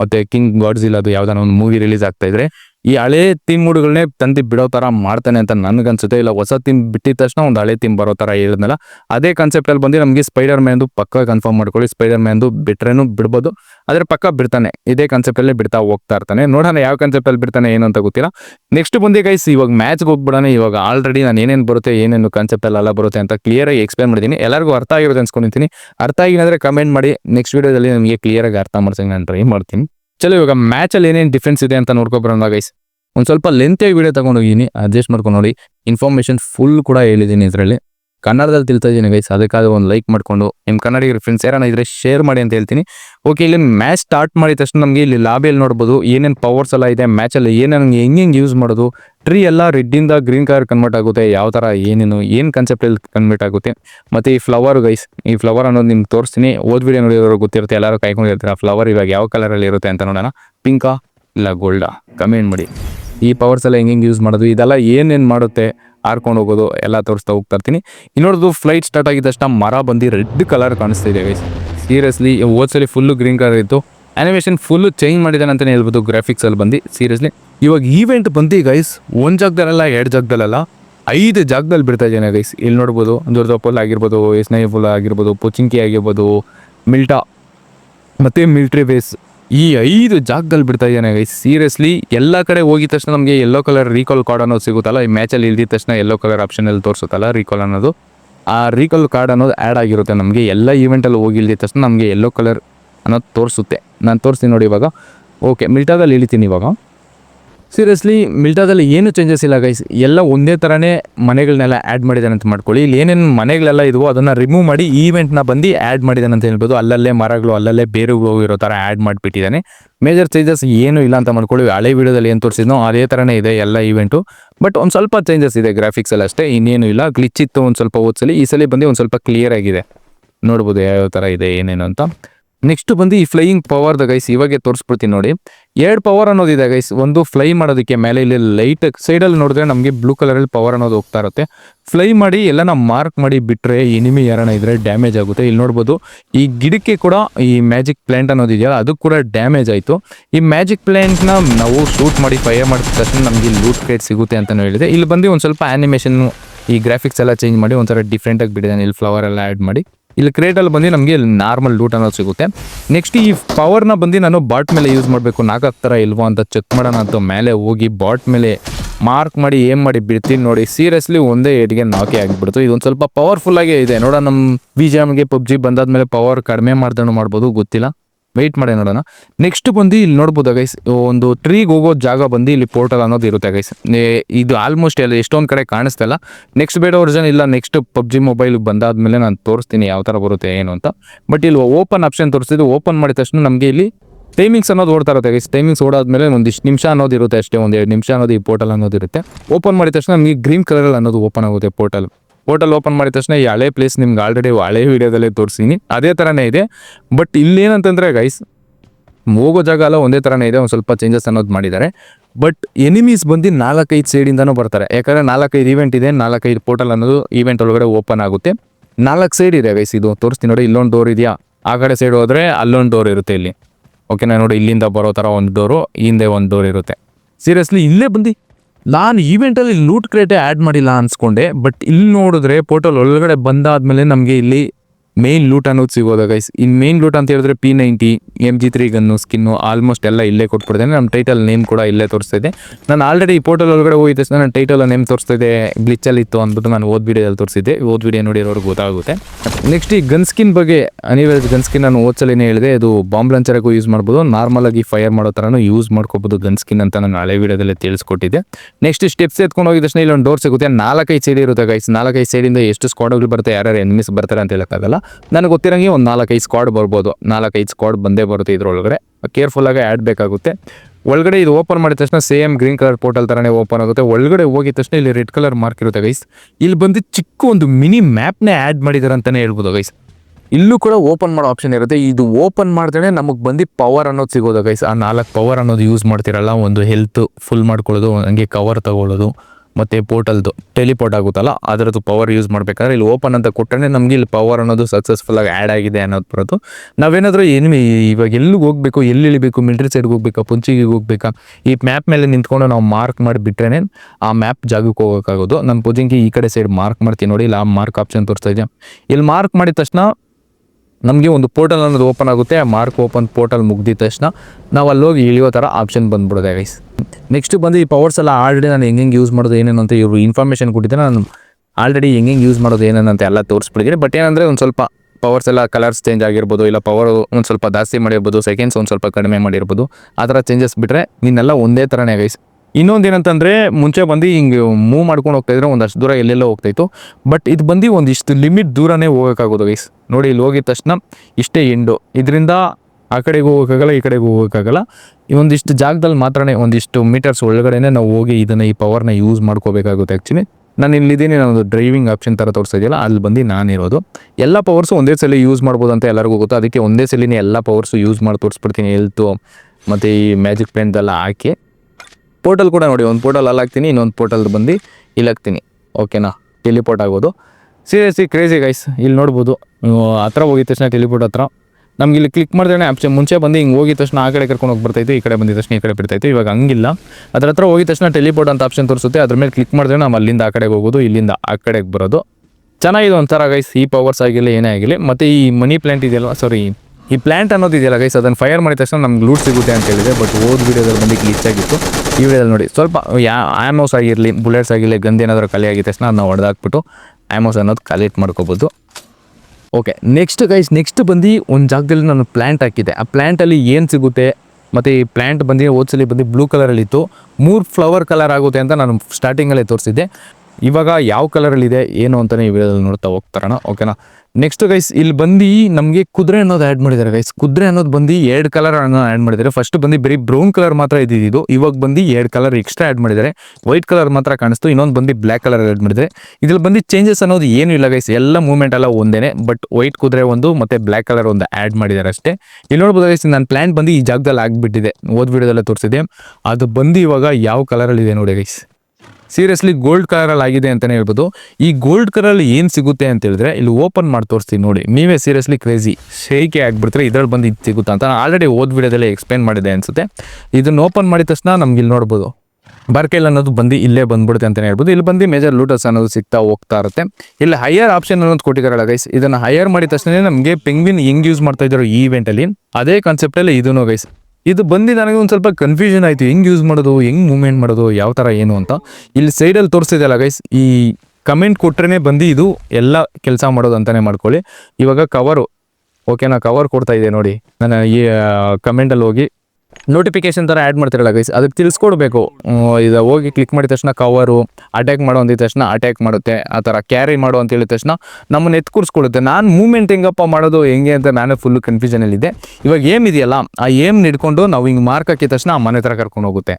ಮತ್ತೆ ಕಿಂಗ್ ಗಾಡ್ಸ್ ಇಲ್ಲ ಅದು ಯಾವ್ದಾನ ಒಂದು ಮೂವಿ ರಿಲೀಸ್ ಆಗ್ತಾ ಇದ್ರೆ ಈ ಹಳೆ ಥೀಮ್ ಮೂಡ್ಗಳನ್ನೇ ತಂದು ಬಿಡೋ ತರ ಮಾಡ್ತಾನೆ ಅಂತ ನನಗನ್ಸುತ್ತೆ. ಇಲ್ಲ, ಹೊಸ ಥೀಮ್ ಬಿಟ್ಟಿದ ತಕ್ಷಣ ಒಂದು ಹಳೆ ತಿಮ್ ಬರೋ ತರ ಹೇಳಿದ್ನಲ್ಲ. ಅದೇ ಕಾನ್ಸೆಪ್ಟ್ ಅಲ್ಲಿ ಬಂದು ನಮಗೆ ಸ್ಪೈಡರ್ ಮ್ಯಾನ್ದು ಪಕ್ಕ ಕನ್ಫರ್ಮ್ ಮಾಡ್ಕೊಳ್ಳಿ. ಸ್ಪೈಡರ್ ಮ್ಯಾನ್ದು ಬಿಟ್ರೇನು ಬಿಡ್ಬೋದು. ಆದರೆ ಪಕ್ಕ ಬಿಡ್ತಾನೆ. ಇದೇ ಕಾನ್ಸೆಪ್ಟ್ ಅಲ್ಲೇ ಬಿಡ್ತಾ ಹೋಗ್ತಾ ಇರ್ತಾನೆ. ನೋಡೋಣ ಯಾವ ಕಾನ್ಸೆಪ್ಟ್ ಅಲ್ಲಿ ಬಿಡ್ತಾನೆ ಏನು ಅಂತ ಗೊತ್ತಿಲ್ಲ. ನೆಕ್ಸ್ಟ್ ಬಂದು ಗೈಸ್ ಇವಾಗ ಮ್ಯಾಚ್ಗೆ ಹೋಗ್ಬಿಡೋಣ. ಇವಾಗ ಆಲ್ರೆಡಿ ನಾನು ಏನೇನು ಬರುತ್ತೆ, ಏನೇನು ಕಾನ್ಸೆಪ್ಟ್ ಎಲ್ಲ ಬರುತ್ತೆ ಅಂತ ಕ್ಲಿಯರ್ ಆಗಿ ಎಕ್ಸ್ಪ್ಲೇನ್ ಮಾಡಿದ್ದೀನಿ. ಎಲ್ಲರಿಗೂ ಅರ್ಥ ಆಗಿರೋದು ಅನ್ಸ್ಕೊಂಡಿದ್ದೀನಿ. ಅರ್ಥ ಆಗಿಲ್ಲ ಕಮೆಂಟ್ ಮಾಡಿ. ನೆಕ್ಸ್ಟ್ ವಿಡಿಯೋದಲ್ಲಿ ನಿಮಗೆ ಕ್ಲಿಯರ್ ಆಗಿ ಅರ್ಥ ಮಾಡ್ಸಂಗೆ ನಾನು ಟ್ರೈ ಮಾಡ್ತೀನಿ. ಚಲೋ, ಇವಾಗ ಮ್ಯಾಚಲ್ಲಿ ಏನೇನು ಡಿಫ್ರೆನ್ಸ್ ಇದೆ ಅಂತ ನೋಡ್ಕೊಬರೋಣ ಗೈಸ್ ಒಂದು ಸ್ವಲ್ಪ ಲೆಂತಿಯಾಗಿ ವಿಡಿಯೋ ತಗೊಂಡೋಗಿದ್ದೀನಿ ಅಡ್ಜಸ್ಟ್ ಮಾಡ್ಕೊಂಡು ನೋಡಿ. ಇನ್ಫಾರ್ಮೇಷನ್ ಫುಲ್ ಕೂಡ ಹೇಳಿದ್ದೀನಿ ಇದರಲ್ಲಿ. ಕನ್ನಡದಲ್ಲಿ ತಿಳ್ತಾ ಇದ್ದೀನಿ ಗೈಸ್ ಅದಕ್ಕಾಗಿ ಒಂದು ಲೈಕ್ ಮಾಡಿಕೊಂಡು ನಿಮ್ಮ ಕನ್ನಡಿಗರ ಫ್ರೆಂಡ್ಸ್ ಯಾರನ್ನ ಇದ್ರೆ ಶೇರ್ ಮಾಡಿ ಅಂತ ಹೇಳ್ತೀನಿ. ಓಕೆ ಇಲ್ಲಿ ಮ್ಯಾಚ್ ಸ್ಟಾರ್ಟ್ ಮಾಡಿದ ತಕ್ಷಣ ನಮಗೆ ಇಲ್ಲಿ ಲಾಬಿಯಲ್ಲಿ ನೋಡ್ಬೋದು, ಏನೇನು ಪವರ್ಸ್ ಎಲ್ಲ ಇದೆ ಮ್ಯಾಚಲ್ಲಿ ಏನೇನು ಹೆಂಗೆ ಹೆಂಗೆ ಯೂಸ್ ಮಾಡೋದು ಟ್ರೀ ಎಲ್ಲ ರೆಡ್ಡಿಂದ ಗ್ರೀನ್ ಕಲರ್ ಕನ್ವರ್ಟ್ ಆಗುತ್ತೆ, ಯಾವ ಥರ ಏನೇನು, ಏನು ಕನ್ಸೆಪ್ಟಲ್ಲಿ ಕನ್ವರ್ಟ್ ಆಗುತ್ತೆ. ಮತ್ತು ಈ ಫ್ಲವರ್ ಗೈಸ್ ಈ ಫ್ಲವರ್ ಅನ್ನೋದು ನಿಮ್ಗೆ ತೋರಿಸ್ತೀನಿ ಓದ್ ವಿಡಿಯೋ ನೋಡಿರೋರು ಗೊತ್ತಿರುತ್ತೆ, ಎಲ್ಲರೂ ಕಾಯ್ಕೊಂಡಿರ್ತಾರೆ ಆ ಫ್ಲವರ್ ಇವಾಗ ಯಾವ ಕಲರಲ್ಲಿ ಇರುತ್ತೆ ಅಂತ ನೋಡೋಣ. ಪಿಂಕಾ ಇಲ್ಲ ಗೋಲ್ಡಾ ಕಮೆಂಟ್ ಮಾಡಿ. ಈ ಪವರ್ಸ್ ಎಲ್ಲ ಹೆಂಗೆ ಯೂಸ್ ಮಾಡೋದು, ಇದೆಲ್ಲ ಏನೇನು ಮಾಡುತ್ತೆ? ಹಾರ್ಕೊಂಡು ಹೋಗೋದು ಎಲ್ಲ ತೋರಿಸ್ತಾ ಹೋಗ್ತಾ ಇರ್ತೀನಿ. ಇನ್ನೊಂದು ಫ್ಲೈಟ್ ಸ್ಟಾರ್ಟ್ ಆಗಿದ ತಕ್ಷಣ ಮರ ಬಂದು ರೆಡ್ ಕಲರ್ ಕಾಣಿಸ್ತಿದೆ ಗೈಸ್ ಸೀರಿಯಸ್ಲಿ ಓದ್ಸಲಿ ಫುಲ್ಲು ಗ್ರೀನ್ ಕಲರ್ ಇತ್ತು. ಆ್ಯನಿಮೇಷನ್ ಫುಲ್ಲು ಚೇಂಜ್ ಮಾಡಿದ್ದಾನೆ ಅಂತಲೇ ಹೇಳ್ಬೋದು ಗ್ರಾಫಿಕ್ಸಲ್ಲಿ ಬಂದು. ಸೀರಿಯಸ್ಲಿ ಇವಾಗ ಈವೆಂಟ್ ಬಂದು ಗೈಸ್ ಒಂದು ಜಾಗದಲ್ಲ ಎರಡು ಜಾಗದಲ್ಲ ಐದು ಜಾಗದಲ್ಲಿ ಬಿಡ್ತಾ ಇದ್ದೇನೆ ಗೈಸ್ ಇಲ್ಲಿ ನೋಡ್ಬೋದು ದುರ್ದಪ್ಪಲ್ ಪುಲ್ ಆಗಿರ್ಬೋದು ಎಸ್ನೈಫುಲ್ ಫುಲ್ ಆಗಿರ್ಬೋದು, ಪುಚಿಂಕಿ ಆಗಿರ್ಬೋದು, ಮಿಲ್ಟಾ, ಮತ್ತು ಮಿಲ್ಟ್ರಿ ಬೇಸ್ ಈ ಐದು ಜಾಗದಲ್ಲಿ ಬಿಡ್ತಾ ಇದ್ದಾನೆ ಗೈಸ್ ಸೀರಿಯಸ್ಲಿ ಎಲ್ಲ ಕಡೆ ಹೋಗಿದ ತಕ್ಷಣ ನಮಗೆ ಯೆಲ್ಲೋ ಕಲರ್ ರೀಕಾಲ್ ಕಾರ್ಡ್ ಅನ್ನೋದು ಸಿಗುತ್ತಲ್ಲ? ಈ ಮ್ಯಾಚಲ್ಲಿ ಇಲ್ದಿದ ತಕ್ಷಣ ಯೆಲ್ಲೋ ಕಲರ್ ಆಪ್ಷನಲ್ಲಿ ತೋರಿಸುತ್ತಲ್ಲ ರೀಕಾಲ್ ಅನ್ನೋದು? ಆ ರೀಕಾಲ್ ಕಾರ್ಡ್ ಅನ್ನೋದು ಆ್ಯಡ್ ಆಗಿರುತ್ತೆ ನಮಗೆ. ಎಲ್ಲ ಈವೆಂಟಲ್ಲಿ ಹೋಗಿ ಇಳಿದ ತಕ್ಷಣ ನಮಗೆ ಯೆಲ್ಲೋ ಕಲರ್ ಅನ್ನೋದು ತೋರಿಸುತ್ತೆ. ನಾನು ತೋರಿಸ್ತೀನಿ ನೋಡಿ ಇವಾಗ. ಓಕೆ ಮಿಲ್ಟಾದಲ್ಲಿ ಇಳಿತೀನಿ ಇವಾಗ. ಸೀರಿಯಸ್ಲಿ ಮಿಲ್ಟಾದಲ್ಲಿ ಏನು ಚೇಂಜಸ್ ಇಲ್ಲ ಗೈಸ್ ಎಲ್ಲ ಒಂದೇ ಥರನೇ ಮನೆಗಳನ್ನೆಲ್ಲ ಆ್ಯಡ್ ಮಾಡಿದ್ದಾನೆ ಅಂತ ಮಾಡ್ಕೊಳ್ಳಿ. ಇಲ್ಲಿ ಏನೇನು ಮನೆಗಳೆಲ್ಲ ಇದ್ವೋ ಅದನ್ನು ರಿಮೂವ್ ಮಾಡಿ ಈವೆಂಟ್ನ ಬಂದು ಆ್ಯಡ್ ಮಾಡಿದ್ದಾನೆ ಅಂತ ಹೇಳ್ಬೋದು. ಅಲ್ಲಲ್ಲೇ ಮರಗಳು, ಅಲ್ಲಲ್ಲೇ ಬೇರುಗಳು ಇರೋ ಥರ ಆ್ಯಡ್ ಮಾಡಿಬಿಟ್ಟಿದ್ದಾನೆ ಮೇಜರ್ ಚೇಂಜಸ್ ಏನೂ ಇಲ್ಲ ಅಂತ ಮಾಡ್ಕೊಳ್ಳಿ. ಹಳೆ ವಿಡಿಯೋದಲ್ಲಿ ಏನು ತೋರಿಸಿದ್ನೋ ಅದೇ ಥರನೇ ಇದೆ ಎಲ್ಲ ಈವೆಂಟು ಬಟ್ ಒಂದು ಸ್ವಲ್ಪ ಚೇಂಜಸ್ ಇದೆ ಗ್ರಾಫಿಕ್ಸ್ ಅಲ್ಲಿ ಅಷ್ಟೇ, ಇನ್ನೇನು ಇಲ್ಲ. ಗ್ಲಿಚ್ ಇತ್ತು ಒಂದು ಸ್ವಲ್ಪ ಓದ್ಸಲಿ ಈ ಸಲ ಬಂದು ಒಂದು ಸ್ವಲ್ಪ ಕ್ಲಿಯರ್ ಆಗಿದೆ. ನೋಡ್ಬೋದು ಯಾವ ಥರ ಇದೆ, ಏನೇನು ಅಂತ. ನೆಕ್ಸ್ಟ್ ಬಂದು ಈ ಫ್ಲೈಯಿಂಗ್ ದ ಗೈಸ್ ಇವಾಗೆ ತೋರಿಸ್ಬಿಡ್ತೀನಿ ನೋಡಿ. ಎರಡು ಪವರ್ ಅನ್ನೋದಿದೆ ಗೈಸ್ ಒಂದು ಫ್ಲೈ ಮಾಡೋದಕ್ಕೆ ಮೇಲೆ ಇಲ್ಲಿ ಲೈಟ್ ಸೈಡಲ್ಲಿ ನೋಡಿದ್ರೆ ನಮಗೆ ಬ್ಲೂ ಕಲರಲ್ಲಿ ಪವರ್ ಅನ್ನೋದು ಹೋಗ್ತಾ ಇರುತ್ತೆ. ಫ್ಲೈ ಮಾಡಿ ಎಲ್ಲ ಮಾರ್ಕ್ ಮಾಡಿ ಬಿಟ್ಟರೆ ಎನಿಮಿ ಯಾರನ್ನ ಇದ್ರೆ ಡ್ಯಾಮೇಜ್ ಆಗುತ್ತೆ. ಇಲ್ಲಿ ನೋಡ್ಬೋದು, ಈ ಗಿಡಕ್ಕೆ ಕೂಡ ಈ ಮ್ಯಾಜಿಕ್ ಪ್ಲ್ಯಾಂಟ್ ಅನ್ನೋದು ಇದೆಯಲ್ಲ, ಅದು ಕೂಡ ಡ್ಯಾಮೇಜ್ ಆಯಿತು. ಈ ಮ್ಯಾಜಿಕ್ ಪ್ಲ್ಯಾಂಟ್ನ ನಾವು ಶೂಟ್ ಮಾಡಿ ಫೈರ್ ಮಾಡಿದ ತಕ್ಷಣ ನಮಗೆ ಲೂಟ್ ಕ್ರೇಟ್ ಸಿಗುತ್ತೆ ಅಂತಲೂ ಹೇಳಿದೆ. ಇಲ್ಲಿ ಬಂದು ಒಂದು ಸ್ವಲ್ಪ ಆ್ಯನಿಮೇಷನ್ ಈ ಗ್ರಾಫಿಕ್ಸ್ ಎಲ್ಲ ಚೇಂಜ್ ಮಾಡಿ ಒಂಥರ ಡಿಫ್ರೆಂಟಾಗಿ ಬಿಟ್ಟಿದ್ದಾನೆ. ಇಲ್ಲಿ ಫ್ಲವರ್ ಎಲ್ಲ ಆ್ಯಡ್ ಮಾಡಿ. ಇಲ್ಲಿ ಕ್ರೇಟಲ್ಲಿ ಬಂದು ನಮಗೆ ನಾರ್ಮಲ್ ಲೂಟ್ ಅನ್ನೋದು ಸಿಗುತ್ತೆ. ನೆಕ್ಸ್ಟ್ ಈ ಪವರ್ನ ಬಂದು ನಾನು ಬಾಟ್ ಮೇಲೆ ಯೂಸ್ ಮಾಡಬೇಕು. ನಾಲ್ಕು ಥರ ಇಲ್ವಾ ಅಂತ ಚೆಕ್ ಮಾಡೋಣ ಅಂತ ಮೇಲೆ ಹೋಗಿ ಬಾಟ್ ಮೇಲೆ ಮಾರ್ಕ್ ಮಾಡಿ ಏನ್ ಮಾಡಿ ಬಿಡ್ತೀನಿ ನೋಡಿ. ಸೀರಿಯಸ್ಲಿ ಒಂದೇ ಏಟ್ಗೆ ನಾಕೆ ಆಗಿಬಿಡ್ತು. ಇದೊಂದು ಸ್ವಲ್ಪ ಪವರ್ಫುಲ್ ಆಗೇ ಇದೆ. ನೋಡ ನಮ್ಮ ಬಿ ಜಿ ಪಬ್ಜಿ ಬಂದಾದ್ಮೇಲೆ ಪವರ್ ಕಡಿಮೆ ಮಾಡ್ದಣ್ಣು ಮಾಡ್ಬೋದು ಗೊತ್ತಿಲ್ಲ. ವೆಯ್ಟ್ ಮಾಡಿ ನೋಡೋಣ. ನೆಕ್ಸ್ಟ್ ಬಂದು ಇಲ್ಲಿ ನೋಡ್ಬೋದು ಗೈಸ್ ಒಂದು ಟ್ರೀಗೆ ಹೋಗೋ ಜಾಗ ಬಂದು ಇಲ್ಲಿ ಪೋರ್ಟಲ್ ಅನ್ನೋದು ಇರುತ್ತೆ ಗೈಸ್ ಇದು ಆಲ್ಮೋಸ್ಟ್ ಎಲ್ಲ ಎಷ್ಟೊಂದು ಕಡೆ ಕಾಣಿಸ್ತಾ ಇಲ್ಲ. ನೆಕ್ಸ್ಟ್ ಬೇಡ ವರ್ಜನ್ ಇಲ್ಲ ನೆಕ್ಸ್ಟ್ ಪಬ್ಜಿ ಮೊಬೈಲ್ ಬಂದಾದ್ಮೇಲೆ ನಾನು ತೋರಿಸ್ತೀನಿ ಯಾವ ಥರ ಬರುತ್ತೆ ಏನು ಅಂತ. ಬಟ್ ಇಲ್ಲಿ ಓಪನ್ ಆಪ್ಷನ್ ತೋರಿಸ್ತಿದ್ದು ಓಪನ್ ಮಾಡಿದ ತಕ್ಷಣ ನಮಗೆ ಇಲ್ಲಿ ಟೈಮಿಂಗ್ಸ್ ಅನ್ನೋದು ಓಡ್ತಾ ಇರುತ್ತೆ ಗೈಸ್ ಟೈಮಿಂಗ್ಸ್ ಓಡಾದ್ಮೇಲೆ ಒಂದಿಷ್ಟು ನಿಮಿಷ ಅನ್ನೋದು ಇರುತ್ತೆ ಅಷ್ಟೇ, ಒಂದು ಎರಡು ನಿಮಿಷ ಅನ್ನೋದು ಈ ಪೋರ್ಟಲ್ ಅನ್ನೋದು ಇರುತ್ತೆ. ಓಪನ್ ಮಾಡಿದ ತಕ್ಷಣ ನಮಗೆ ಗ್ರೀನ್ ಕಲರಲ್ಲಿ ಅನ್ನೋದು ಓಪನ್ ಆಗುತ್ತೆ ಪೋರ್ಟಲ್ ಪೋರ್ಟಲ್ ಓಪನ್ ಮಾಡಿದ ತಕ್ಷಣ ಈ ಹಳೆ ಪ್ಲೇಸ್ ನಿಮ್ಗೆ ಆಲ್ರೆಡಿ ಹಳೆ ವಿಡಿಯೋದಲ್ಲೇ ತೋರಿಸಿನಿ ಅದೇ ಥರನೇ ಇದೆ. ಬಟ್ ಇಲ್ಲೇನಂತಂದರೆ ಗೈಸ್ ಹೋಗೋ ಜಾಗ ಎಲ್ಲ ಒಂದೇ ಥರನೇ ಇದೆ. ಒಂದು ಸ್ವಲ್ಪ ಚೇಂಜಸ್ ಅನ್ನೋದು ಮಾಡಿದ್ದಾರೆ. ಬಟ್ ಎನಿಮೀಸ್ ಬಂದು ನಾಲ್ಕೈದು ಸೈಡಿಂದನೂ ಬರ್ತಾರೆ. ಯಾಕಂದರೆ ನಾಲ್ಕೈದು ಈವೆಂಟ್ ಇದೆ. ನಾಲ್ಕೈದು ಪೋರ್ಟಲ್ ಅನ್ನೋದು ಈವೆಂಟ್ ಒಳಗಡೆ ಓಪನ್ ಆಗುತ್ತೆ. ನಾಲ್ಕು ಸೈಡ್ ಇದೆ ಗೈಸ್ ಇದು. ತೋರಿಸ್ತೀನಿ ನೋಡಿ, ಇಲ್ಲೊಂದು ಡೋರ್ ಇದೆಯಾ? ಆ ಕಡೆ ಸೈಡ್ ಹೋದರೆ ಅಲ್ಲೊಂದು ಡೋರ್ ಇರುತ್ತೆ ಇಲ್ಲಿ. ಓಕೆನಾ ನೋಡಿ ಇಲ್ಲಿಂದ ಬರೋ ಥರ ಒಂದು ಡೋರು ಹಿಂದೆ ಒಂದು ಡೋರ್ ಇರುತ್ತೆ. ಸೀರಿಯಸ್ಲಿ ಇಲ್ಲೇ ಬಂದು? ನಾನು ಈವೆಂಟಲ್ಲಿ ಲೂಟ್ ಕ್ರೇಟೆ ಆ್ಯಡ್ ಮಾಡಿಲ್ಲ ಅನ್ಸ್ಕೊಂಡೆ ಬಟ್ ಇಲ್ಲಿ ನೋಡಿದ್ರೆ ಪೋರ್ಟಲ್ ಒಳಗಡೆ ಬಂದಾದ್ಮೇಲೆ ನಮಗೆ ಇಲ್ಲಿ ಮೇನ್ ಲೂಟ್ ಅನ್ನೋದು ಸಿಗೋದ ಗೈಸ್ ಇನ್ ಮೇನ್ ಲೂಟ್ ಅಂತ ಹೇಳಿದ್ರೆ P ninety M G three gun skin almost ಎಲ್ಲ ಇಲ್ಲೇ ಕೊಟ್ಬಿಡ್ತೇನೆ. ನಮ್ಮ ಟೈಟಲ್ ನೇಮ್ ಕೂಡ ಇಲ್ಲೇ ತೋರಿಸ್ತಾ ಇದೆ ನಾನು ಆಲ್ರೆಡಿ ಈ ಪೋರ್ಟಲ್ ಒಳಗಡೆ ಹೋಗಿದ ತಕ್ಷಣ ನನ್ನ ಟೈಟಲ್ ನೇಮ್ ತೋರಿಸ್ತಾ ಇದೆ ಗ್ಲಿಚ್ಚಲ್ಲಿ ಇತ್ತು ಅಂದ್ಬಿಟ್ಟು ನಾನು ಓದ್ ವಿಡಿಯೋದಲ್ಲಿ ತೋರಿಸಿದ್ದೆ. ಓದ್ ವಿಡಿಯೋ ನೋಡಿರೋರು ಗೊತ್ತಾಗುತ್ತೆ. ನೆಕ್ಸ್ಟ್ ಈ ಗನ್ ಸ್ಕಿನ್ ಬಗ್ಗೆ ಅನಿವೇಸ್ ಗನ್ ಸ್ಕಿನ್ ನಾನು ಓದ್ಸಲೇನೇ ಹೇಳಿದೆ. ಅದು ಬಾಂಬ್ ಲಂಚರಕ್ಕೂ ಯೂಸ್ ಮಾಡ್ಬೋದು. ನಾರ್ಮಲ್ ಆಗಿ ಫೈರ್ ಮಾಡೋ ಥರನೂ ಯೂಸ್ ಮಾಡ್ಕೋಬೋದು ಗನ್ ಸ್ಕಿನ್ ಅಂತ ನಾನು ಹಳೆ ವಿಡಿಯೋದಲ್ಲಿ ತಿಳಿಸ್ಕೊಟ್ಟಿದ್ದೆ. ನೆಕ್ಸ್ಟ್ ಸ್ಟೆಪ್ಸ್ ಎತ್ಕೊಂಡು ಹೋಗಿದ ತಕ್ಷಣ ಇಲ್ಲಿ ಒಂದು ಡೋರ್ ಸಿಗುತ್ತೆ. ನಾಲ್ಕೈದು ಸೈಡ್ ಇರುತ್ತೆ ಗೈಸ್ ನಾಲ್ಕೈದು ಸೈಡಿಂದ ಎಷ್ಟು ಸ್ಕ್ವಾಡ್ಗಳು ಬರುತ್ತೆ, ಯಾರ್ಯಾರು ಎನಿಮಿಸ್ ಬರ್ತಾರೆ ಅಂತ ಹೇಳೋಕ್ಕಾಗಲ್ಲ. ನನಗೆ ಗೊತ್ತಿರೋಂಗೆ ಒಂದು ನಾಲ್ಕೈದು ಸ್ಕ್ವಾಡ್ ಬರ್ಬೋದು. ನಾಲ್ಕೈದು ಸ್ಕ್ವಾಡ್ ಬಂದೇ ಬರುತ್ತೆ ಇದರೊಳಗಡೆ. ಕೇರ್ಫುಲ್ಲಾಗಿ ಆ್ಯಡ್ ಬೇಕಾಗುತ್ತೆ. ಒಳಗಡೆ ಇದು ಓಪನ್ ಮಾಡಿದ ತಕ್ಷಣ ಸೇಮ್ ಗ್ರೀನ್ ಕಲರ್ ಪೋರ್ಟಲ್ ಥರನೇ ಓಪನ್ ಆಗುತ್ತೆ. ಒಳಗಡೆ ಹೋಗಿದ ತಕ್ಷಣ ಇಲ್ಲಿ ರೆಡ್ ಕಲರ್ ಮಾರ್ಕ್ ಇರುತ್ತೆ ಗೈಸ್ ಇಲ್ಲಿ ಬಂದು ಚಿಕ್ಕ ಒಂದು ಮಿನಿ ಮ್ಯಾಪ್ನೇ ಆ್ಯಡ್ ಮಾಡಿದ್ದಾರೆ ಅಂತಲೇ ಹೇಳ್ಬೋದು ಗೈಸ್ ಇಲ್ಲೂ ಕೂಡ ಓಪನ್ ಮಾಡೋ ಆಪ್ಷನ್ ಇರುತ್ತೆ. ಇದು ಓಪನ್ ಮಾಡಿದ್ರೆ ನಮಗೆ ಬಂದು ಪವರ್ ಅನ್ನೋದು ಸಿಗೋದು ಗೈಸ್ ಆ ನಾಲ್ಕು ಪವರ್ ಅನ್ನೋದು ಯೂಸ್ ಮಾಡ್ತಿರಲ್ಲ, ಒಂದು ಹೆಲ್ತ್ ಫುಲ್ ಮಾಡ್ಕೊಳ್ಳೋದು, ಹಂಗೆ ಕವರ್ ತಗೊಳ್ಳೋದು. ಮತ್ತು ಪೋರ್ಟಲ್ದು ಟೆಲಿಪೋರ್ಟ್ ಆಗುತ್ತಲ್ಲ, ಅದರದ್ದು ಪವರ್ ಯೂಸ್ ಮಾಡಬೇಕಾದ್ರೆ ಇಲ್ಲಿ ಓಪನ್ ಅಂತ ಕೊಟ್ಟರೆ ನಮಗೆ ಇಲ್ಲಿ ಪವರ್ ಅನ್ನೋದು ಸಕ್ಸಸ್ಫುಲ್ಲಾಗಿ ಆ್ಯಡ್ ಆಗಿದೆ ಅನ್ನೋದು ಬರೋದು. ನಾವೇನಾದರೂ ಏನು ಇವಾಗ ಎಲ್ಲಿಗೆ ಹೋಗಬೇಕು, ಎಲ್ಲಿ ಇಳಿಬೇಕು ಮಿಲ್ಟ್ರಿ ಸೈಡ್ಗೆ ಹೋಗ್ಬೇಕಾ, ಪುಂಚಿಗೆ ಹೋಗ್ಬೇಕಾ, ಈ ಮ್ಯಾಪ್ ಮೇಲೆ ನಿಂತ್ಕೊಂಡು ನಾವು ಮಾರ್ಕ್ ಮಾಡಿ ಬಿಟ್ರೆ ಆ ಮ್ಯಾಪ್ ಜಾಗಕ್ಕೆ ಹೋಗೋಕ್ಕಾಗೋದು. ನಮ್ಮ ಪುಜಿಂಗಿ ಈ ಕಡೆ ಸೈಡ್ ಮಾರ್ಕ್ ಮಾಡ್ತೀನಿ ನೋಡಿ, ಇಲ್ಲಿ ಆ ಮಾರ್ಕ್ ಆಪ್ಷನ್ ತೋರಿಸ್ತಾ ಇದೆಯಾ. ಇಲ್ಲಿ ಮಾರ್ಕ್ ಮಾಡಿದ ತಕ್ಷಣ ನಮಗೆ ಒಂದು ಪೋರ್ಟಲ್ ಅನ್ನೋದು ಓಪನ್ ಆಗುತ್ತೆ. ಆ ಮಾರ್ಕ್ ಓಪನ್ ಪೋರ್ಟಲ್ ಮುಗ್ದಿದ ತಕ್ಷಣ ನಾವು ಅಲ್ಲಿ ಹೋಗಿ ಇಳಿಯೋ ಥರ ಆಪ್ಷನ್ ಬಂದ್ಬಿಡುತ್ತೆ ಗೈಸ್ ನೆಕ್ಸ್ಟ್ ಬಂದು ಈ ಪವರ್ಸ್ ಎಲ್ಲ ಆಲ್ರೆಡಿ ನಾನು ಹೆಂಗೆ ಯೂಸ್ ಮಾಡೋದು, ಏನೇನು ಅಂತ ಇವರು ಇನ್ಫಾರ್ಮೇಷನ್ ಕೊಟ್ಟಿದ್ದೆ, ನಾನು ಆಲ್ರೆಡಿ ಹೆಂಗೆ ಯೂಸ್ ಮಾಡೋದು ಏನೇನಂತ ಎಲ್ಲ ತೋರಿಸ್ಬಿಟ್ಟಿದ್ದೀನಿ. ಬಟ್ ಏನಂದರೆ ಒಂದು ಸ್ವಲ್ಪ ಪವರ್ಸ್ ಎಲ್ಲ ಕಲರ್ಸ್ ಚೇಂಜ್ ಆಗಿರ್ಬೋದು, ಇಲ್ಲ ಪವರ್ ಒಂದು ಸ್ವಲ್ಪ ಜಾಸ್ತಿ ಮಾಡಿರ್ಬೋದು ಸೆಕೆಂಡ್ಸ್ ಒಂದು ಸ್ವಲ್ಪ ಕಡಿಮೆ ಮಾಡಿರ್ಬೋದು, ಆ ಥರ ಚೇಂಜಸ್ ಬಿಟ್ಟರೆ ನಿನ್ನೆಲ್ಲ ಒಂದೇ ಥರನೇ ಗೈಸ್ ಇನ್ನೊಂದು ಏನಂತಂದರೆ ಮುಂಚೆ ಬಂದು ಹಿಂಗೆ ಮೂವ್ ಮಾಡ್ಕೊಂಡು ಹೋಗ್ತಾ ಇದ್ರೆ ಒಂದಷ್ಟು ದೂರ ಎಲ್ಲೆಲ್ಲೋ ಹೋಗ್ತಾಯಿತ್ತು ಬಟ್ ಇದು ಬಂದು ಒಂದಿಷ್ಟು ಲಿಮಿಟ್ ದೂರನೇ ಹೋಗೋಕ್ಕಾಗೋದು ಗೈಸ್ ನೋಡಿ, ಇಲ್ಲಿ ಹೋಗಿದ ತಕ್ಷಣ ಇಷ್ಟೇ ಎಂಡು ಇದರಿಂದ ಆ ಕಡೆಗೆ ಹೋಗೋಕ್ಕಾಗಲ್ಲ, ಈ ಕಡೆಗೆ ಹೋಗೋಕ್ಕಾಗಲ್ಲ. ಈ ಒಂದಿಷ್ಟು ಜಾಗದಲ್ಲಿ ಮಾತ್ರನೇ ಒಂದಿಷ್ಟು ಮೀಟರ್ಸ್ ಒಳಗಡೆನೆ ನಾವು ಹೋಗಿ ಇದನ್ನು ಈ ಪವರ್ನ ಯೂಸ್ ಮಾಡ್ಕೋಬೇಕಾಗುತ್ತೆ ಆ್ಯಕ್ಚುಲಿ ನಾನು ಇಲ್ಲಿದ್ದೀನಿ ನಾನೊಂದು ಡ್ರೈವಿಂಗ್ ಆಪ್ಷನ್ ಥರ ತೋರಿಸ್ತಾ ಇದೆಯಲ್ಲ ಅಲ್ಲಿ ಬಂದು ನಾನಿರೋದು ಎಲ್ಲ ಪವರ್ಸು ಒಂದೇ ಸಲ ಯೂಸ್ ಮಾಡ್ಬೋದು ಅಂತ ಎಲ್ಲರಿಗೂ ಗೊತ್ತು. ಅದಕ್ಕೆ ಒಂದೇ ಸಲಿನೇ ಎಲ್ಲ ಪವರ್ಸು ಯೂಸ್ ಮಾಡಿ ತೋರಿಸ್ಬಿಡ್ತೀನಿ ಎಲ್ತು ಮತ್ತು ಈ ಮ್ಯಾಜಿಕ್ ಪೆನ್ದೆಲ್ಲ ಹಾಕಿ. ಪೋರ್ಟಲ್ ಕೂಡ ನೋಡಿ, ಒಂದು ಪೋರ್ಟಲ್ ಅಲ್ಲಿ ಹಾಕ್ತೀನಿ, ಇನ್ನೊಂದು ಪೋರ್ಟಲ್ ಬಂದು ಇಲ್ಲಿ ಹಾಕ್ತೀನಿ. ಓಕೆನಾ ಟೆಲಿಪೋರ್ಟ್ ಆಗೋದು. ಸೀರಿಯಸ್ಲಿ ಕ್ರೇಜಿ ಗೈಸ್ ಇಲ್ಲಿ ನೋಡ್ಬೋದು. ಹತ್ರ ಹೋಗಿದ ತಕ್ಷಣ ಟೆಲಿಪೋರ್ಟ್ ಹತ್ರ. ನಮ್ಗೆ ಇಲ್ಲಿ ಕ್ಲಿಕ್ ಮಾಡಿದ್ರೆ ಆಪ್ಷನ್. ಮುಂಚೆ ಬಂದು ಹಿಂಗೆ ಹೋಗಿದ ತಕ್ಷಣ ಆ ಕಡೆ ಕರ್ಕೊಂಡು ಹೋಗಿ ಬರ್ತಾಯಿತ್ತು ಈ ಕಡೆ ಬಂದಿದ ತಕ್ಷಣ ಈ ಕಡೆ ಬಿಡ್ತಾಯಿತ್ತು ಇವಾಗ ಹಂಗಿಲ್ಲ. ಅದ್ರ ಹತ್ರ ಹೋಗಿದ ತಕ್ಷಣ ಟೆಲಿಪೋರ್ಟ್ ಅಂತ ಆಪ್ಷನ್ ತೋರಿಸುತ್ತೆ, ಅದ್ರ ಮೇಲೆ ಕ್ಲಿಕ್ ಮಾಡಿದ್ರೆ ನಾವು ಅಲ್ಲಿಂದ ಆ ಕಡೆಗೆ ಹೋಗೋದು, ಇಲ್ಲಿಂದ ಆ ಕಡೆಗೆ ಬರೋದು. ಚೆನ್ನಾಗಿದೆ ಒಂಥರ ಗೈಸ್ ಈ ಪವರ್ಸ್ ಆಗಿರಲಿ ಏನೇ ಆಗಿರಲಿ ಮತ್ತು ಈ ಮನಿ ಪ್ಲ್ಯಾಂಟ್ ಇದೆಯಲ್ಲ ಸಾರಿ ಈ ಪ್ಲ್ಯಾಂಟ್ ಅನ್ನೋದು ಇದೆಯಲ್ಲ ಗೈಸ್ ಅದನ್ನು ಫೈರ್ ಮಾಡಿದ ತಕ್ಷಣ ನಮ್ಗೆ ಲೂಟ್ ಸಿಗುತ್ತೆ ಅಂತ ಹೇಳಿದೆ ಬಟ್ ಓದ್ ವೀಡಿಯೋದಲ್ಲಿ ಬಂದು ಗ್ಲಿಚ್ ಆಗಿತ್ತು. ಈ ವಿಡಿಯೋದಲ್ಲಿ ನೋಡಿ, ಸ್ವಲ್ಪ, ಯಾ ಆ್ಯಮೋಸ್ ಆಗಿರಲಿ ಬುಲೆಟ್ಸ್ ಆಗಿರಲಿ, ಗಂಧ ಏನಾದರೂ ಖಾಲಿ ಆಗಿದ ತಕ್ಷಣ ಅದನ್ನ ಹೊಡೆದಾಕ್ಬಿಟ್ಟು ಆಮೋಸ್ ಅನ್ನೋದು ಕಲೆಕ್ಟ್ ಮಾಡ್ಕೋಬೋದು. ಓಕೆ ನೆಕ್ಸ್ಟ್ ಗೈಸ್ ನೆಕ್ಸ್ಟ್ ಬಂದು ಒಂದು ಜಾಗದಲ್ಲಿ ನಾನು ಪ್ಲ್ಯಾಂಟ್ ಹಾಕಿದ್ದೆ. ಆ ಪ್ಲ್ಯಾಂಟಲ್ಲಿ ಏನು ಸಿಗುತ್ತೆ? ಮತ್ತು ಈ ಪ್ಲ್ಯಾಂಟ್ ಬಂದು ಓದ್ಸಲಿ ಬಂದು ಬ್ಲೂ ಕಲರಲ್ಲಿತ್ತು ಮೂರು ಫ್ಲವರ್ ಕಲರ್ ಆಗುತ್ತೆ ಅಂತ ನಾನು ಸ್ಟಾರ್ಟಿಂಗಲ್ಲೇ ತೋರಿಸಿದ್ದೆ. ಇವಾಗ ಯಾವ ಕಲರಲ್ಲಿದೆ ಏನು ಅಂತಲೇ ಈ ವಿಡಿಯೋದಲ್ಲಿ ನೋಡ್ತಾ ಹೋಗ್ತಾರಣ ಓಕೆನಾ ನೆಕ್ಸ್ಟ್ ಗೈಸ್ ಇಲ್ಲಿ ಬಂದು ನಮಗೆ ಕುದುರೆ ಅನ್ನೋದು ಆ್ಯಡ್ ಮಾಡಿದ್ದಾರೆ ಗೈಸ್ ಕುದುರೆ ಅನ್ನೋದು ಬಂದು ಎರಡು ಕಲರ್ ಅನ್ನೋ ಆ್ಯಡ್ ಮಾಡಿದ್ದಾರೆ. ಫಸ್ಟ್ ಬಂದು ಬರೀ ಬ್ರೌನ್ ಕಲರ್ ಮಾತ್ರ ಇದ್ದಿದ್ದು. ಇವಾಗ ಬಂದು ಎರಡು ಕಲರ್ ಎಕ್ಸ್ಟ್ರಾ ಆ್ಯಡ್ ಮಾಡಿದ್ದಾರೆ. ವೈಟ್ ಕಲರ್ ಮಾತ್ರ ಕಾಣಿಸ್ತು. ಇನ್ನೊಂದು ಬಂದು ಬ್ಲ್ಯಾಕ್ ಕಲರ್ ಆ್ಯಡ್ ಮಾಡಿದ್ದಾರೆ. ಇದ್ರಲ್ಲಿ ಬಂದು ಚೇಂಜಸ್ ಅನ್ನೋದು ಏನೂ ಇಲ್ಲ ಗೈಸ್ ಎಲ್ಲ ಮೂವ್ಮೆಂಟ್ ಎಲ್ಲ ಒಂದೇ ಬಟ್ ವೈಟ್ ಕುದುರೆ ಒಂದು, ಮತ್ತೆ ಬ್ಲ್ಯಾಕ್ ಕಲರ್ ಒಂದು ಆ್ಯಡ್ ಮಾಡಿದ್ದಾರೆ ಅಷ್ಟೇ. ಇಲ್ಲಿ ನೋಡ್ಬೋದು ಗೈಸ್ ನಾನು ಪ್ಲ್ಯಾನ್ ಬಂದು ಈ ಜಾಗದಲ್ಲಿ ಆಗಿಬಿಟ್ಟಿದೆ. ಓದ್ ತೋರಿಸಿದೆ ಅದು ಬಂದು ಇವಾಗ ಯಾವ ಕಲರಲ್ಲಿದೆ ನೋಡಿ ಗೈಸ್ ಸೀರಿಯಸ್ಲಿ ಗೋಲ್ಡ್ ಕಲರಲ್ಲಿ ಆಗಿದೆ ಅಂತಲೇ ಹೇಳ್ಬೋದು. ಈ ಗೋಲ್ಡ್ ಕಲರಲ್ಲಿ ಏನು ಸಿಗುತ್ತೆ ಅಂತ ಹೇಳಿದ್ರೆ, ಇಲ್ಲಿ ಓಪನ್ ಮಾಡಿ ತೋರಿಸ್ತೀನಿ ನೋಡಿ. ನೀವೇ ಸೀರಿಯಸ್ಲಿ ಕ್ರೇಜಿ ಶೇಕೆ ಆಗಿಬಿಡ್ತಾರೆ ಇದ್ರಲ್ಲಿ ಬಂದು ಇದು ಸಿಗುತ್ತಾ ಅಂತ. ಆಲ್ರೆಡಿ ಓದ್ ವಿಡಿಯೋದಲ್ಲಿ ಎಕ್ಸ್ಪ್ಲೇನ್ ಮಾಡಿದೆ ಅನ್ಸುತ್ತೆ. ಇದನ್ನು ಓಪನ್ ಮಾಡಿದ ತಕ್ಷಣ ನಮ್ಗೆ ಇಲ್ಲಿ ನೋಡ್ಬೋದು. ಬರ್ಕೇಲ್ ಅನ್ನೋದು ಬಂದು ಇಲ್ಲೇ ಬಂದ್ಬಿಡುತ್ತೆ ಅಂತಲೇ ಹೇಳ್ಬೋದು. ಇಲ್ಲಿ ಬಂದು ಮೇಜರ್ ಲೂಟಸ್ ಅನ್ನೋದು ಸಿಗ್ತಾ ಹೋಗ್ತಾ ಇರುತ್ತೆ. ಇಲ್ಲಿ ಹೈಯರ್ ಆಪ್ಷನ್ ಅನ್ನೋದು ಕೊಟ್ಟಿದ್ದಾರೆ ಗೈಸ್ ಇದನ್ನು ಹೈಯರ್ ಮಾಡಿದ ತಕ್ಷಣ ನಮಗೆ ಪೆಂಗ್ವಿನ್ ಹೆಂಗ್ ಯೂಸ್ ಮಾಡ್ತಾ ಇದ್ದಾರೋ ಈ ಇವೆಂಟಲ್ಲಿ ಅದೇ ಕಾನ್ಸೆಪ್ಟಲ್ಲಿ ಇದನ್ನು ಗೈಸ್ ಇದು ಬಂದು ನನಗೆ ಒಂದು ಸ್ವಲ್ಪ ಕನ್ಫ್ಯೂಷನ್ ಆಯಿತು. ಹೆಂಗೆ ಯೂಸ್ ಮಾಡೋದು, ಹೆಂಗೆ ಮೂವ್ಮೆಂಟ್ ಮಾಡೋದು, ಯಾವ ಥರ ಏನು ಅಂತ. ಇಲ್ಲಿ ಸೈಡಲ್ಲಿ ತೋರಿಸಿದೆಯಲ್ಲ ಗೈಸ್ ಈ ಕಮೆಂಟ್ ಕೊಟ್ರೇ ಬಂದು ಇದು ಎಲ್ಲ ಕೆಲಸ ಮಾಡೋದು ಅಂತಲೇ ಮಾಡ್ಕೊಳ್ಳಿ. ಇವಾಗ ಕವರು ಓಕೆನಾ ಕವರ್ ಕೊಡ್ತಾ ಇದೆ ನೋಡಿ. ನಾನು ಈ ಕಮೆಂಟಲ್ಲಿ ಹೋಗಿ ನೋಟಿಫಿಕೇಶನ್ ಥರ ಆ್ಯಡ್ ಮಾಡ್ತಿರಲ್ಲ ಗೈಸ್ ಅದಕ್ಕೆ ತಿಳಿಸ್ಕೊಡ್ಬೇಕು. ಇದು ಹೋಗಿ ಕ್ಲಿಕ್ ಮಾಡಿದ ತಕ್ಷಣ ಕವರು ಅಟ್ಯಾಕ್ ಮಾಡೋ ಅಂದಿದ ತಕ್ಷಣ ಅಟ್ಯಾಕ್ ಮಾಡುತ್ತೆ, ಆ ಥರ ಕ್ಯಾರಿ ಮಾಡೋ ಅಂತ ಹೇಳಿದ ತಕ್ಷಣ ನಮ್ಮನ್ನು ಕೂರ್ಸ್ಕೊಳ್ಳುತ್ತೆ ನಾನು ಮೂವ್ಮೆಂಟ್ ಹೆಂಗಪ್ಪ ಮಾಡೋದು, ಹೆಂಗೆ ಅಂತ ನಾನೇ ಫುಲ್ ಕನ್ಫ್ಯೂಷನಲ್ಲಿದ್ದೆ ಇವಾಗ ಏಮ್ ಇದೆಯಲ್ಲ, ಆ ಏಮ್ ಹಿಡ್ಕೊಂಡು ನಾವು ಹಿಂಗೆ ಮಾರ್ಕ್ ಹಾಕಿದ ತಕ್ಷಣ ಆ ಮನೆ ಥರ ಕರ್ಕೊಂಡು ಹೋಗುತ್ತೆ.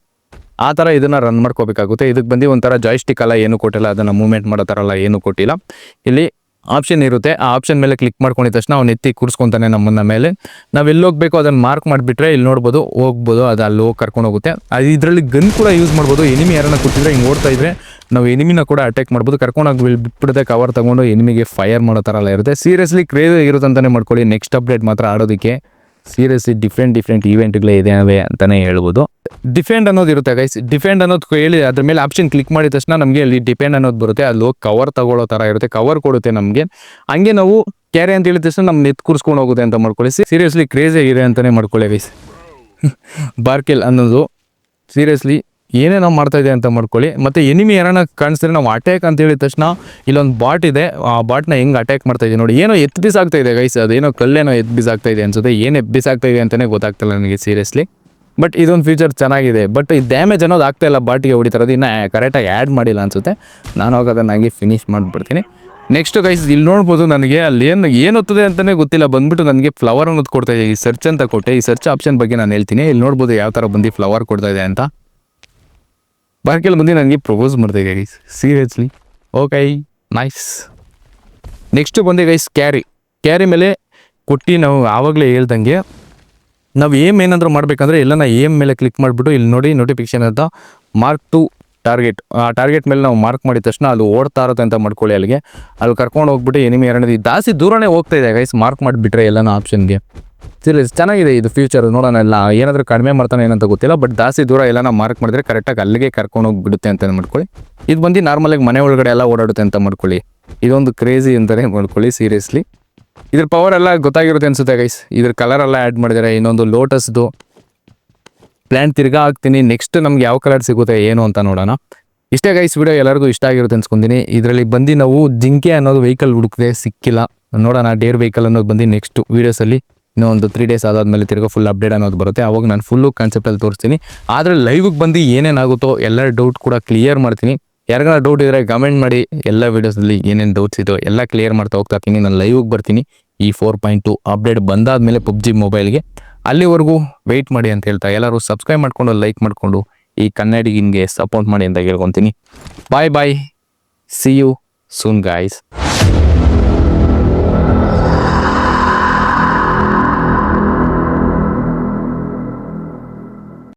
ಆ ಥರ ಇದನ್ನು ರನ್ ಮಾಡ್ಕೋಬೇಕಾಗುತ್ತೆ. ಇದಕ್ಕೆ ಬಂದು ಒಂಥರ ಜಾಯ್ಸ್ಟಿಕ್ ಅಲ್ಲ, ಏನು ಕೊಟ್ಟಿಲ್ಲ, ಅದನ್ನು ಮೂವ್ಮೆಂಟ್ ಮಾಡೋ ಥರ ಅಲ್ಲ ಏನು ಕೊಟ್ಟಿಲ್ಲ. ಇಲ್ಲಿ ಆಪ್ಷನ್ ಇರುತ್ತೆ. ಆ ಆಪ್ಷನ್ ಮೇಲೆ ಕ್ಲಿಕ್ ಮಾಡ್ಕೊಂಡಿದ ತಕ್ಷಣ ಅವ್ನು ಎತ್ತಿ ಕೂರಿಸ್ಕೊಂತಾನೆ ನಮ್ಮನ್ನ ಮೇಲೆ. ನಾವು ಎಲ್ಲಿ ಹೋಗ್ಬೇಕು ಅದನ್ನು ಮಾರ್ಕ್ ಮಾಡಿಬಿಟ್ರೆ ಇಲ್ಲಿ ನೋಡ್ಬೋದು, ಹೋಗ್ಬೋದು, ಅದು ಅಲ್ಲಿ ಹೋಗಿ ಕರ್ಕೊಂಡು ಹೋಗುತ್ತೆ. ಅದು ಇದರಲ್ಲಿ ಗನ್ ಕೂಡ ಯೂಸ್ ಮಾಡ್ಬೋದು. ಎನಿಮಿ ಯಾರನ್ನ ಕೊಟ್ಟಿದ್ರೆ ಹಿಂಗೆ ಓಡ್ತಾ ಇದ್ರೆ ನಾವು ಎನಿಮಿನ ಕೂಡ ಅಟ್ಯಾಕ್ ಮಾಡ್ಬೋದು. ಕರ್ಕೊಂಡೋಗಿ ಬಿಟ್ಬಿಡದೆ ಕವರ್ ತೊಗೊಂಡು ಎನಿಮಿಗೆ ಫೈರ್ ಮಾಡೋ ಥರ ಎಲ್ಲ ಇರುತ್ತೆ. ಸೀರಿಯಸ್ಲಿ ಕ್ರೇಜ್ ಇರುತ್ತೆ ಅಂತಲೇ ಮಾಡ್ಕೊಳ್ಳಿ. ನೆಕ್ಸ್ಟ್ ಅಪ್ಡೇಟ್ ಮಾತ್ರ ಆಡೋದಕ್ಕೆ. ಸೀರಿಯಸ್ಲಿ ಡಿಫ್ರೆಂಟ್ ಡಿಫ್ರೆಂಟ್ ಇವೆಂಟ್ಗಳೇ ಇದಾವೆ ಅಂತಲೇ ಹೇಳ್ಬೋದು. ಡಿಫೆಂಡ್ ಅನ್ನೋದು ಇರುತ್ತೆ ಗೈಸ್ ಡಿಫೆಂಡ್ ಅನ್ನೋದು ಹೇಳಿ ಅದ್ರ ಮೇಲೆ ಆಪ್ಷನ್ ಕ್ಲಿಕ್ ಮಾಡಿದ ತಕ್ಷಣ ನಮಗೆ ಅಲ್ಲಿ ಡಿಪೆಂಡ್ ಅನ್ನೋದು ಬರುತ್ತೆ. ಅಲ್ಲಿ ಹೋಗಿ ಕವರ್ ತಗೊಳ್ಳೋ ಥರ ಇರುತ್ತೆ. ಕವರ್ ಕೊಡುತ್ತೆ ನಮಗೆ. ಹಂಗೆ ನಾವು ಕ್ಯಾರೆ ಅಂತ ಹೇಳಿದ ತಕ್ಷಣ ನಮ್ಮ ನೆತ್ ಕೂರಿಸ್ಕೊಂಡು ಹೋಗುತ್ತೆ ಅಂತ ಮಾಡ್ಕೊಳ್ಳಿ. ಸೀರಿಯಸ್ಲಿ ಕ್ರೇಜೇ ಇದೆ ಅಂತಲೇ ಮಾಡ್ಕೊಳ್ಳಿ ಗೈಸ್ ಬಾರ್ಕೆಲ್ *laughs* ಅನ್ನೋದು ಸೀರಿಯಸ್ಲಿ ಏನೇ ನಾವು ಮಾಡ್ತಾ ಇದೆ ಅಂತ ಮಾಡ್ಕೊಳ್ಳಿ ಮತ್ತೆ ಎನಿಮಿ ಯಾರನ್ನ ಕಾಣಿಸಿದ್ರೆ ನಾವು ಅಟ್ಯಾಕ್ ಅಂತ ಹೇಳಿದ ತಕ್ಷಣ ಇಲ್ಲೊಂದು ಬಾಟ್ ಇದೆ. ಆ ಬಾಟ್ನ ಹೆಂಗೆ ಅಟ್ಯಾಕ್ ಮಾಡ್ತಾ ಇದೆ ನೋಡಿ. ಏನೋ ಎತ್ತು ಬಿಸಾಗ್ತಾ ಇದೆ ಗೈಸ್ ಅದೇನೋ ಕಲ್ಲೇನೋ ಎತ್ತು ಬಿಸಾಗ್ತಾ ಇದೆ ಅನ್ಸುತ್ತೆ. ಏನು ಎತ್ ಬಿಸಾಗ್ತಾ ಇದೆ ಅಂತಲೇ ಗೊತ್ತಾಗ್ತಿಲ್ಲ ನನಗೆ ಸೀರಿಯಸ್ಲಿ ಬಟ್ ಇದೊಂದು ಫೀಚರ್ ಚೆನ್ನಾಗಿದೆ. ಬಟ್ ಈ ಡ್ಯಾಮೇಜ್ ಅನ್ನೋದು ಆಗ್ತಾ ಇಲ್ಲ ಬಾಟಿಗೆ ಹೊಡಿತಾರದು. ಇನ್ನೂ ಕರೆಕ್ಟಾಗಿ ಆ್ಯಡ್ ಮಾಡಿಲ್ಲ ಅನ್ಸುತ್ತೆ. ನಾನು ಹೋಗಿ ಅದನ್ನು ಫಿನಿಶ್ ಮಾಡಿಬಿಡ್ತೀನಿ. ನೆಕ್ಸ್ಟ್ ಗೈಸ್ ಇಲ್ಲಿ ನೋಡ್ಬೋದು ನನಗೆ ಅಲ್ಲಿ ಏನು ಏನು ಅಂತಲೇ ಗೊತ್ತಿಲ್ಲ. ಬಂದ್ಬಿಟ್ಟು ನನಗೆ ಫ್ಲವರ್ ಅನ್ನೋದು ಕೊಡ್ತಾ ಇದೆ. ಈ ಸರ್ಚ್ ಅಂತ ಕೊಟ್ಟೆ. ಈ ಸರ್ಚ್ ಆಪ್ಷನ್ ಬಗ್ಗೆ ನಾನು ಹೇಳ್ತೀನಿ. ಇಲ್ಲಿ ನೋಡ್ಬೋದು ಯಾವ ಥರ ಬಂದು ಫ್ಲವರ್ ಕೊಡ್ತಾ ಇದೆ ಅಂತ. ಬಾರ್ಕೆಲ್ ಮುಂದೆ ನನಗೆ ಪ್ರಪೋಸ್ ಮಾಡ್ತಾ ಇದೆ guys seriously okay nice next ಬಂದೆ ಗೈಸ್ ಕ್ಯಾರಿ ಕ್ಯಾರಿ ಮೇಲೆ ಕೊಟ್ಟು ನಾವು ಆವಾಗಲೇ ಹೇಳ್ದಂಗೆ ನಾವು ಏಮ್ ಏನಾದರೂ ಮಾಡಬೇಕಂದ್ರೆ ಎಲ್ಲ ನಾ ಏಮ್ ಮೇಲೆ ಕ್ಲಿಕ್ ಮಾಡಿಬಿಟ್ಟು ಇಲ್ಲಿ ನೋಡಿ ನೋಟಿಫಿಕೇಶನ್ ಅಂತ ಮಾರ್ಕ್ ಟು ಟಾರ್ಗೆಟ್ ಆ ಟಾರ್ಗೆಟ್ ಮೇಲೆ ನಾವು ಮಾರ್ಕ್ ಮಾಡಿದ ತಕ್ಷಣ ಅದು ಓಡ್ತಾ ಇರುತ್ತೆ ಅಂತ ಮಾಡ್ಕೊಳ್ಳಿ ಅಲ್ಲಿಗೆ. ಅಲ್ಲಿ ಕರ್ಕೊಂಡು ಹೋಗ್ಬಿಟ್ಟು ಎನಿಮಿ ಎರಡನೇದು ಜಾಸ್ತಿ ದೂರನೇ ಹೋಗ್ತಾ ಇದೆ ಗೈಸ್ ಮಾರ್ಕ್ ಮಾಡಿಬಿಟ್ರೆ ಎಲ್ಲನ ಆಪ್ಷನ್ಗೆ ಸೀರಿಯಸ್ ಚೆನ್ನಾಗಿದೆ ಇದು ಫ್ಯೂಚರ್ ನೋಡೋಣ ಎಲ್ಲ. ಏನಾದರೂ ಕಡಿಮೆ ಮಾಡ್ತಾನೆ ಏನಂತ ಗೊತ್ತಿಲ್ಲ ಬಟ್ ಜಾಸ್ತಿ ದೂರ ಎಲ್ಲನ ಮಾರ್ಕ್ ಮಾಡಿದ್ರೆ ಕರೆಕ್ಟಾಗಿ ಅಲ್ಲಿಗೆ ಕರ್ಕೊಂಡು ಹೋಗ್ಬಿಡುತ್ತೆ ಅಂತ ಮಾಡ್ಕೊಳ್ಳಿ. ಇದು ಬಂದು ನಾರ್ಮಲಾಗಿ ಮನೆ ಒಳಗಡೆ ಎಲ್ಲ ಓಡಾಡುತ್ತೆ ಅಂತ ಮಾಡ್ಕೊಳ್ಳಿ. ಇದೊಂದು ಕ್ರೇಜಿ ಅಂತಲೇ ಮಾಡ್ಕೊಳ್ಳಿ ಸೀರಿಯಸ್ಲಿ ಇದ್ರ ಪವರ್ ಎಲ್ಲ ಗೊತ್ತಾಗಿರುತ್ತೆ ಅನ್ಸುತ್ತೆ ಗೈಸ್ ಇದ್ರ ಕಲರ್ ಎಲ್ಲ ಆ್ಯಡ್ ಮಾಡಿದ್ದಾರೆ ಇನ್ನೊಂದು ಲೋಟಸ್ದು ಪ್ಲ್ಯಾನ್ ತಿರ್ಗಾ ಹಾಕ್ತೀನಿ ನೆಕ್ಸ್ಟ್ ನಮ್ಗೆ ಯಾವ ಕಲರ್ ಸಿಗುತ್ತೆ, ಏನು ಅಂತ ನೋಡೋಣ. ಇಷ್ಟೇ ಗೈಸ್ ವಿಡಿಯೋ ಎಲ್ಲರಿಗೂ ಇಷ್ಟ ಆಗಿರುತ್ತೆ ಅನ್ಸ್ಕೊಂತೀನಿ ಇದರಲ್ಲಿ ಬಂದು ನಾವು ಜಿಂಕೆ ಅನ್ನೋದು ವೆಹಿಕಲ್ ಹುಡುಕಿದೆ ಸಿಕ್ಕಿಲ್ಲ. ನೋಡೋಣ ಡೇರ್ ವೆಹಿಕಲ್ ಅನ್ನೋದು ಬಂದು ನೆಕ್ಸ್ಟ್ ವೀಡಿಯೋಸಲ್ಲಿ ಇನ್ನೂ ಒಂದು ತ್ರೀ ಡೇಸ್ ಆದಾದ್ಮೇಲೆ ತಿರ್ಗಿ ಫುಲ್ ಅಪ್ಡೇಟ್ ಅನ್ನೋದು ಬರುತ್ತೆ. ಅವಾಗ ನಾನು ಫುಲ್ಲು ಕಾನ್ಸೆಪ್ಟಲ್ಲಿ ತೋರಿಸ್ತೀನಿ. ಆದರೆ ಲೈವ್ಗೆ ಬಂದು ಏನೇನಾಗುತ್ತೋ ಎಲ್ಲ ಡೌಟ್ ಕೂಡ ಕ್ಲಿಯರ್ ಮಾಡ್ತೀನಿ. ಯಾರಿಗಾರ ಡೌಟ್ ಇದ್ದರೆ ಕಮೆಂಟ್ ಮಾಡಿ. ಎಲ್ಲ ವೀಡಿಯೋಸಲ್ಲಿ ಏನೇನು ಡೌಟ್ಸ್ ಇದೋ ಎಲ್ಲ ಕ್ಲಿಯರ್ ಮಾಡ್ತಾ ಹೋಗ್ತಾ ಇರ್ತೀನಿ. ನಾನು ಲೈವ್ಗೆ ಬರ್ತೀನಿ. ಈ ಫೋರ್ ಪಾಯಿಂಟ್ ಟು ಅಪ್ಡೇಟ್ ಬಂದಾದಮೇಲೆ ಪಬ್ಜಿ ಮೊಬೈಲ್ಗೆ ಅಲ್ಲಿವರೆಗೂ ವೆಯ್ಟ್ ಮಾಡಿ ಅಂತ ಹೇಳ್ತಾ, ಎಲ್ಲರೂ ಸಬ್ಸ್ಕ್ರೈಬ್ ಮಾಡ್ಕೊಂಡು ಲೈಕ್ ಮಾಡಿಕೊಂಡು, ಈ ಕನ್ನಡಿಗಿನ್ಗೆ ಸಪೋರ್ಟ್ ಮಾಡಿ ಅಂತ ಹೇಳ್ಕೊತೀನಿ. Bye bye see you soon guys